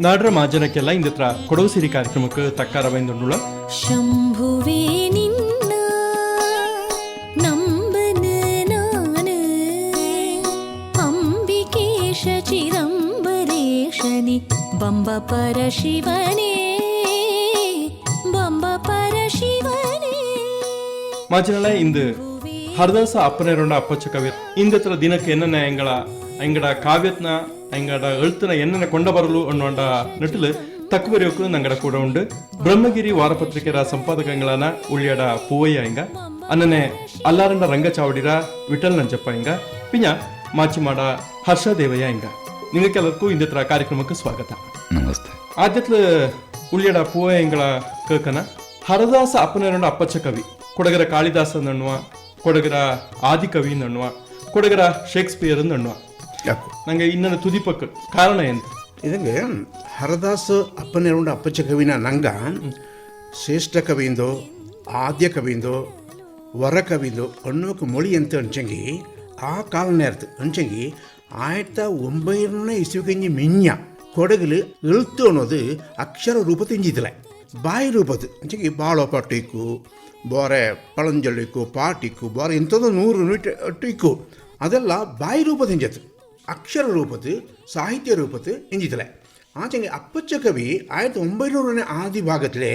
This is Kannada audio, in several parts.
ನಾಡ್ರ ಮಾಜನಕ್ಕೆಲ್ಲ ಇಂದತ್ರ ಕೊಡವು ಸಿರಿ ಕಾರ್ಯಕ್ರಮಕ್ಕೆ ತಕ್ಕಾರ ಬೈಂದುಂಡುಳ ಶಂಭುವೇ ನಿನ್ನ ನಂಬನ ನಾನು ಅಂಬಿಕೇಶ ಚಿರಂಬರೇಶನಿ ಬಂಬ ಪರಶಿವನೇ ಬಂಬ ಪರಶಿವನೇ ಮಾಜನಲ ಇಂದು ಹರದಾಸ ಅಪ್ಪನೇರೊಂಡ ಅಪ್ಪಚ್ಚ ಕವಿ ಇಂದತ್ರ ದಿನಕ್ಕೆ ಎನ್ನ ಎಂಗಳ ಎಂಗಡ ಕಾವ್ಯತ್ನ അങ്ങട എഴുത്തിന എന്നെ ಕೊಂಡ ಬರಲು നെട്ടില് ನಟಲು ತಕ್ಕು കൂടെ ನಂಗಡ ಕೂಡ ಉಂಡು ಬ್ರಹ್ಮಗಿರಿ ವಾರಪತ್ರಿಕೆರ പൂവയ്യ ಇಂಗ ಅನ್ನನೆ ಅಲ್ಲಾರಂಡ ರಂಗಚಾವಡಿರ ವಿಠಲ್ ನಂಜಪ್ಪ ಇಂಗ ಪಿನ್ಯಾ ಮಾಚಿ ಮಾಡ ಹರ್ಷ ದೇವಯ್ಯ ಇಂಗ ಇಂದತ್ರ ಕಾರ್ಯಕ್ರಮಕ್ಕೆ ಸ್ವಾಗತ. ನಮಸ್ತೆ. ಆದ್ಯತ್ಲು ಉಳ್ಯಡ ಪೂವಯ್ಯಂಗಳ ಕೇಕನ ಹರದಾಸ ಅಪ್ಪನೇರೊಂಡ ಅಪ್ಪಚ್ಚ ಕವಿ ಕೊಡಗರ ಕಾಳಿದಾಸ ನಣ್ಣುವ ಕೊಡಗರ ಆದಿಕವಿ ನಣ್ಣುವ ಕೊಡಗರ ಶೇಕ್ಸ್ಪಿಯರ್ ನಣ್ಣುವ ಯಾಕೋ ನಂಗೆ ಇನ್ನೊಂದು ತುದಿಪಕ್ಕ. ಕಾರಣ ಏನು ಇದಂಗೆ ಹರದಾಸ ಅಪ್ಪನೆರುಂಡ ಅಪ್ಪಚ್ಚ ಕವಿನ ನಂಗ ಶ್ರೇಷ್ಠ ಕವಿಯಿಂದೋ ಆದ್ಯ ಕವಿಯಿಂದೋ ವರ ಕವಿಯಿಂದೋ ಅನ್ನೋಕೆ ಮೊಳಿ ಅಂತ ಅಂಚಂಗಿ ಆ ಕಾಲನೇ ಇರ್ತು. ಅಂಚಂಗಿ ಆಯ್ತ ಒಂಬೈನೂರ ಇಸುವಿಗಂಜಿ ಮಿಂಜ ಕೊಡಗಲು ಎಳ್ತು ಅನ್ನೋದು ಅಕ್ಷರ ರೂಪ ತಿಂಜಿದಿಲ್ಲ ಬಾಯಿ ರೂಪದ್ದು ಅಂಚಂಗಿ ಬಾಳೋ ಪಟ್ಟಿಕ್ಕು ಬೋರೆ ಪಳಂಜಳಿಕ್ಕು ಪಾಟಿಕ್ಕು ಬೋರೆ ಇಂಥದ್ದು ನೂರು ನೂಟ ಇಕ್ಕು ಅದೆಲ್ಲ ಬಾಯಿ ರೂಪ ತಿಂಜತ್ತು ಅಕ್ಷರ ರೂಪತೆ, ಸಾಹಿತ್ಯ ರೂಪತೆ എഞ്ചിത്തലെ ಆಚೆಗೆ ಅಪ್ಪಚ್ಚ ಕವಿ കവി ಒಂಬೈನೂರನೇ ಆದಿ ಭಾಗದಲ್ಲೇ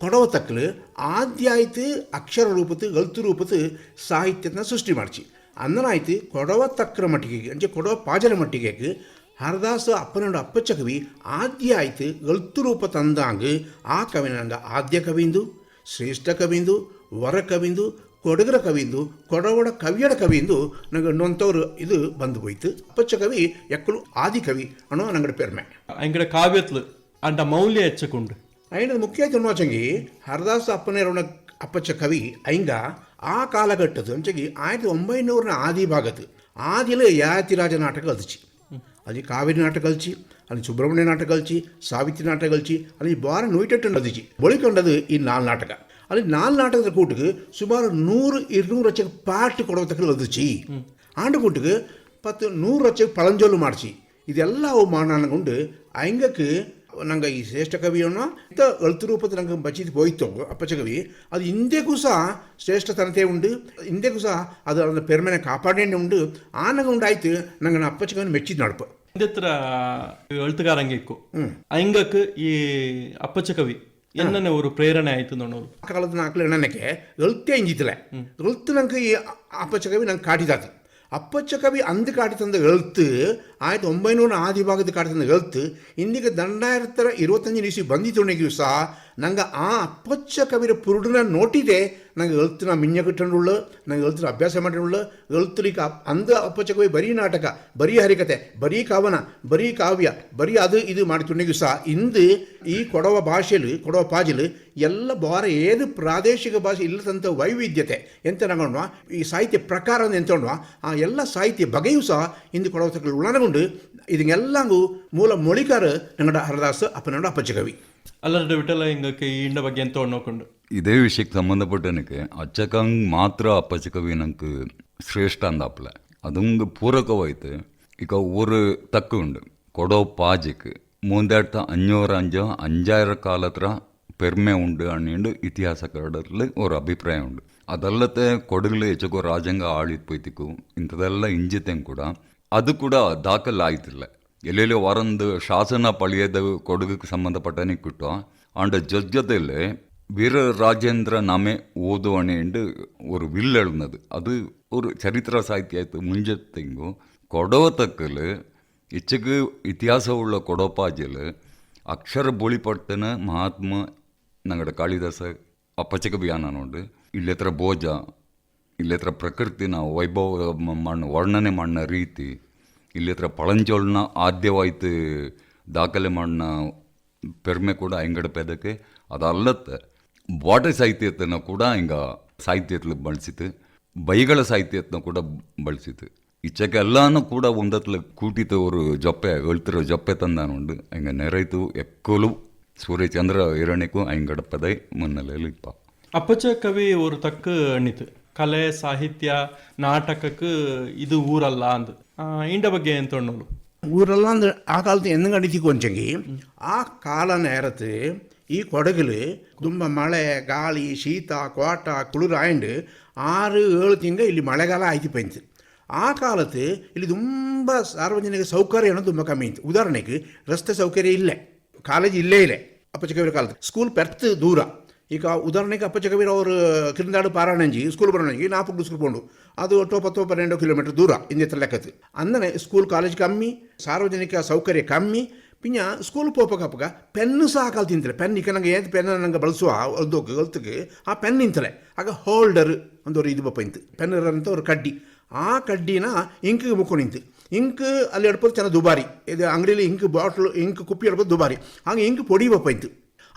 ಕೊಡವ ತಕ್ಕಲು ಆದ್ಯಾಯ್ತು ಅಕ್ಷರ ರೂಪತೆ, ಗಲ್ತು ರೂಪತೆ ಸಾಹಿತ್ಯನ ಸೃಷ್ಟಿ ಮಾಡಿಸಿ ಅಂದನಾಯ್ತು ಕೊಡವ ತಕ್ಕರ ಮಟ್ಟಿಗೆ ಅಂಚೆ ಕೊಡವ ಪಾಜಲ ಮಟ್ಟಿಗೆ ಹರದಾಸ ಅಪ್ಪನೋಡ ಅಪ್ಪಚ್ಚ ಕವಿ ಆದ್ಯ ಆಯ್ತು ಗಲ್ತು ರೂಪ ತಂದಾಗ ಆ ಕವಿನಂಗ ಆದ್ಯ ಕವಿಂದು, ಶ್ರೇಷ್ಠ ಕವಿಂದು, ವರ ಕವಿಂದು ಕೊಡಗರ ಕವಿಂದು ಕೊಡವಡ ಕವಿಯಡ ಕವಿಂದು ನಂಗೆ ಇನ್ನೊಂಥವ್ರು ಇದು ಬಂದು ಹೋಯ್ತು ಅಪ್ಪಚ್ಚ ಕವಿ ಎಕ್ಕಲು ಆದಿ ಕವಿ ಅನ್ನೋ ನಂಗಡ ಪೆರ್ಮೆ ಅಂಗಡ ಕಾವ್ಯತ್ಲು ಅಂಡ ಮೌಲ್ಯ ಹೆಚ್ಚಕೊಂಡು ಅಯ್ಯನ ಮುಖ್ಯ ಜನ್ಮಾಚಂಗಿ ಹರದಾಸ ಅಪ್ಪನೇರವಣ ಅಪ್ಪಚ್ಚ ಕವಿ ಅಯ್ಯಂಗ ಆ ಕಾಲಘಟ್ಟದ ಅಂಚಗಿ ಆಯ್ತು ಒಂಬೈನೂರನ ಆದಿ ಭಾಗದ ಆದಿಲ ಯಾತಿರಾಜ ನಾಟಕ ಅದಿಚಿ ಅಲ್ಲಿ ಕಾವೇರಿ ನಾಟಕ ಅಲ್ಚಿ ಅಲ್ಲಿ ಸುಬ್ರಹ್ಮಣ್ಯ ನಾಟಕ ಅಲ್ಚಿ ಸಾವಿತ್ರಿ ನಾಟಕ ಅಲ್ಚಿ ಅಲ್ಲಿ ಬಾರ ನೂಯ್ಟಟ್ಟು ಅದಿಚಿ ಬಳಿಕೊಂಡದು ಈ ನಾಲ್ ನಾಟಕ ಅಲ್ಲಿ ನಾಲ್ ನಾಟಕದ ಕೂಟಕ್ಕೆ ಸುಮಾರು நூறு இருநூறு லட்சம் பாட்டு கொடவத்துக்கள் வந்துச்சு ஆண்டு கூட்டுக்கு பத்து நூறு லட்சம் பழஞ்சொல்லு மாடிச்சு ಇದೆಲ್ಲ ಅವಮಾನಗೊಂಡು ಅಂಗಕ್ಕೆ ನಂಗೆ ಈ ಶ್ರೇಷ್ಠ ಕವಿಯನ್ನು ಇಂಥ ಎಳ್ತು ರೂಪದ ನಂಗೆ ಬಚ್ಚಿದ್ದು ಹೋಯ್ತು ಅಪ್ಪಚ ಕವಿ ಅದು ಇಂದಿಗೂ ಸಹ ಶ್ರೇಷ್ಠತನತೆ ಉಂಡು ಇಂದಿಗೂ ಸಹ ಅದು ಅದರ ಪೆರ್ಮನೆ ಕಾಪಾಡೇಂಡು ಉಂಡು ಆನಗ ಉಂಡಾಯ್ತು ನಂಗೆ ನಾನು ಅಪ್ಪಚ ಕವಿಯನ್ನು ಮೆಚ್ಚಿದ್ದು ನಡಪ இந்த எழுத்துக்காரங்க இருக்கும் அங்கக்கு அப்பச்ச கவி ಕವಿ ಎನ್ನನೆ ஒரு ಪ್ರೇರಣೆ ಆಯ್ತು ನೋಡೋರು ಆ ಕಾಲದ ನಾಲ್ಕು ನನಗೆ ಎಳ್ತೇ ಇಂಜಿತ್ತಲೆ ಎಳ್ತು ನಂಗೆ ಈ ಅಪ್ಪಚ್ಚ ಕವಿ ನಂಗೆ ಕಾಟಿದಾತು ಅಪ್ಪಚ್ಚ ಕವಿ ಅಂದು ಕಾಟಿ ತಂದ ಎಳ್ತು ಆಯಿತು ಒಂಬೈನೂರ ಆದಿ ಭಾಗದ ಕಾಟದಿಂದ ಕಲಿತು ಇಂದಿಗೆ ದಂಡಾಯತ್ತರ ಇರುವತ್ತಂಜು ನಿಸಿ ಬಂದಿತ್ತು ಸಹ ನಂಗೆ ಆ ಅಪ್ಪಚ್ಚ ಕವಿರ ಪುರುಡನ ನೋಟಿದೆ. ನಂಗೆ ಎಲ್ತು ನಾ ಮಿಂಜ ಕಿಟ್ಟುಳ್ಳು ನಂಗೆ ಎಲ್ತು ಅಭ್ಯಾಸ ಮಾಡಿರುಳ್ಳು ಎಲ್ತು ಈಗ ಅಂದ ಅಪ್ಪಚ್ಚ ಕವಿ ಬರೀ ನಾಟಕ, ಬರೀ ಹರಿಕತೆ, ಬರೀ ಕಾವನ, ಬರೀ ಕಾವ್ಯ, ಬರೀ ಅದು ಇದು ಮಾಡಿ ಸಹ ಇಂದು ಈ ಕೊಡವ ಭಾಷೆಯಲ್ಲಿ ಕೊಡವ ಪಾಜಲು ಎಲ್ಲ ಬಾರ ಏದು ಪ್ರಾದೇಶಿಕ ಭಾಷೆ ಇಲ್ಲದಂಥ ವೈವಿಧ್ಯತೆ. ಎಂತ ನಂಗೊಂಡ್ವಾ ಈ ಸಾಹಿತ್ಯ ಪ್ರಕಾರ ಎಂತ ಆ ಎಲ್ಲ ಸಾಹಿತ್ಯ ಬಗೆಯೂ ಸಹ ಇಂದು ಕೊಡವ ತಕ್ಕ ಉಳನಗೊಂಡು ಆದುಕೊಂಡು ಇದನ್ನೆಲ್ಲವೂ ಮೂಲ ಮೊಳಿಕಾರ ನಂಗಡ ಹರದಾಸ ಅಪ್ಪನಡ ಅಪ್ಪಚಗವಿ ಅಲ್ಲರಡು ವಿಠಲ ಹಿಂಗಕ್ಕೆ ಇಂಡ ಬಗ್ಗೆ ಅಂತ ನೋಡ್ಕೊಂಡು ಇದೇ ವಿಷಯಕ್ಕೆ ಸಂಬಂಧಪಟ್ಟನಕ್ಕೆ ಅಚ್ಚಕಂಗ್ ಮಾತ್ರ ಅಪ್ಪಚಕವಿ ನಂಗೆ ಶ್ರೇಷ್ಠ ಅಂದಾಪ್ಲ அதுங்க பூரகவாய்த்து இக்க ஒரு தக்கு உண்டு. கொடோ பாஜிக்கு. மூந்தாயிரத்து அஞ்சூறு அஞ்சோ அஞ்சாயிரம் காலத்துல பெருமை உண்டு அண்ணிண்டு இத்திஹாசக்காரர்ல ஒரு அபிப்பிராயம் உண்டு. அதெல்லாத்த கொடுகுல எச்சக்கோ ராஜங்க ஆழித் போய்த்திக்கும். இந்ததெல்லாம் இஞ்சித்தையும் கூட. ಅದು ಕೂಡ ದಾಖಲಾಯ್ತಿಲ್ಲ ಎಲ್ಲೆಲ್ಲೋ ವಾರೊಂದು ಶಾಸನ ಪಳೆಯದ ಕೊಡುಗೆ ಸಂಬಂಧಪಟ್ಟನೇ ಕಿಟ್ಟು ಆಂಡ ಜಜ್ ಜೊತೆಯಲ್ಲಿ வீர ராஜேந்திர நாமே ஓதுவனேண்டு ஒரு வில் எழுந்தது. அது ஒரு சரித்திர சாகித்யத்து முஞ்சத்தைங்கும் கொடவத்தக்கில் இச்சுக்கு இத்தியாசம் உள்ள கொடப்பாஜில் அக்ஷர பொலிப்பட்டன மகாத்மா நங்கட காளிதாச அப்பச்சக்கபியானோண்டு இல்லத்திர போஜா ಇಲ್ಲಿ ಹತ್ರ ಪ್ರಕೃತಿನ ವೈಭವ ಮಣ್ಣು, ವರ್ಣನೆ ಮಾಡಿನ ರೀತಿ, ಇಲ್ಲಿ ಹತ್ರ ಪಳಂಜೋಳನ್ನ ಆದ್ಯವಾಯ್ತು ದಾಖಲೆ ಮಾಡಿನ ಪೆರ್ಮೆ ಕೂಡ ಹೆಂಗಡಪೇದಕ್ಕೆ ಅದಲ್ಲತ್ತ ಬಾಟ ಸಾಹಿತ್ಯತನ ಕೂಡ ಹಿಂಗ ಸಾಹಿತ್ಯದಲ್ಲಿ ಬಳಸಿತು. ಬೈಗಳ ಸಾಹಿತ್ಯತ್ನ ಕೂಡ ಬಳಸಿತು. ಈಚೆಗೆ ಎಲ್ಲಾನು ಕೂಡ ಒಂದತ್ಲ ಕೂಟಿತು ಅವರು ಜೊಪ್ಪೆ, ಹೇಳ್ತಿರೋ ಜೊಪ್ಪೆ ತಂದಾನುಂಡು ಹಂಗೆ ನೆರೈತು ಎಕ್ಕಲು ಸೂರ್ಯಚಂದ್ರ ಹಿರಣ್ಯಕ್ಕೂ ಹೆಂಗಡಪದೆ ಮುನ್ನೆಲೆಯಲ್ಲಿ ಇಪ್ಪ ಅಪ್ಪಚ ಕವಿ ಅವರು ತಕ್ಕ ಅಣ್ಣಿತು ಕಲೆ, ಸಾಹಿತ್ಯ, ನಾಟಕಕ್ಕೆ ಇದು ಊರಲ್ಲ ಅಂದು. ಇಂಡ ಬಗ್ಗೆ ಏನು ತೊಣ್ಣೋಳು ஊரெல்லாம் ಅಂದ್ರೆ ಆ காலத்து என்னங்க அடிச்சு ಆ ಕಾಲ கால ಈ ஈ கொடகுல ಮಳೆ, ಗಾಳಿ காலி சீதா கோட்டா குளிர் ಆರು ಏಳು ஏழு ಇಲ್ಲಿ ಮಳೆಗಾಲ ಆಯ್ತು ಪೈಂತು ಆ ಕಾಲತ್ತು ಇಲ್ಲಿ ತುಂಬ ಸಾರ್ವಜನಿಕ ಸೌಕರ್ಯನೂ ತುಂಬ ಕಮ್ಮಿ ಇತ್ತು. ಉದಾಹರಣೆಗೆ ರಸ್ತೆ ಸೌಕರ್ಯ ಇಲ್ಲೇ, ಕಾಲೇಜ್ ಇಲ್ಲೇ ಇಲ್ಲ, ಅಪ್ಪ ಚಿಕ್ಕವರ ಕಾಲത്ത് ಸ್ಕೂಲ್ ಪೆರ್ತ್ ದೂರ. ಈಗ ಉದಾಹರಣೆಗೆ ಅಪ್ಪಚಕವೀರ ಅವರು ಕಿರಿಂದಾಡು ಪಾರಾಣಂಜಿ ಸ್ಕೂಲ್ ಬರೋಣಂಜಿ ನಾಲ್ಕು ಸ್ಕೂಲ್ ಅದು ಒಟ್ಟು ಪನ್ನೆಂಡು ಕಿಲೋಮೀಟರ್ ದೂರ ಇಂದಿತ್ತ ಲೆಕ್ಕತ್ತು ಅಂದನೆ ಸ್ಕೂಲ್ ಕಾಲೇಜ್ ಕಮ್ಮಿ, ಸಾರ್ವಜನಿಕ ಸೌಕರ್ಯ ಕಮ್ಮಿ. ಪಿಂಜ ಸ್ಕೂಲ್ ಪೋಪಕಪ್ಪಗ ಪೆನ್ ಸಹ ಕಲ್ ತಿಂತಾರೆ ಪೆನ್ ಈಗ ನಂಗೆ ಏನು ಪೆನ್ ನಂಗೆ ಬಳಸುವ ಒಂದು ಗಲ್ತಿಗೆ ಆ ಪೆನ್ ನಿಂತಲೆ. ಆಗ ಹೋಲ್ಡರ್ ಒಂದು ಇದು ಬಪ್ಪ ಇಂತು ಪೆನ್ ಅಂತ ಒಂದು ಕಡ್ಡಿ. ಆ ಕಡ್ಡಿನ ಇಂಕಿಗೆ ಮುಕ್ಕೊಂಡು ನಿಂತು. ಇಂಕ್ ಅಲ್ಲಿ ಎಡ್ಪೋದು ಚೆನ್ನಾಗಿ ದುಬಾರಿ. ಇದು ಅಂಗಡಿಯಲ್ಲಿ ಇಂಕ್ ಬಾಟ್ಲು ಇಂಕ್ ಕುಪ್ಪಿ ಎಡ್ಬೋದು ದುಬಾರಿ. ಹಾಗೆ ಇಂಕ್ ಪೊಡಿ ಬಪ್ಪ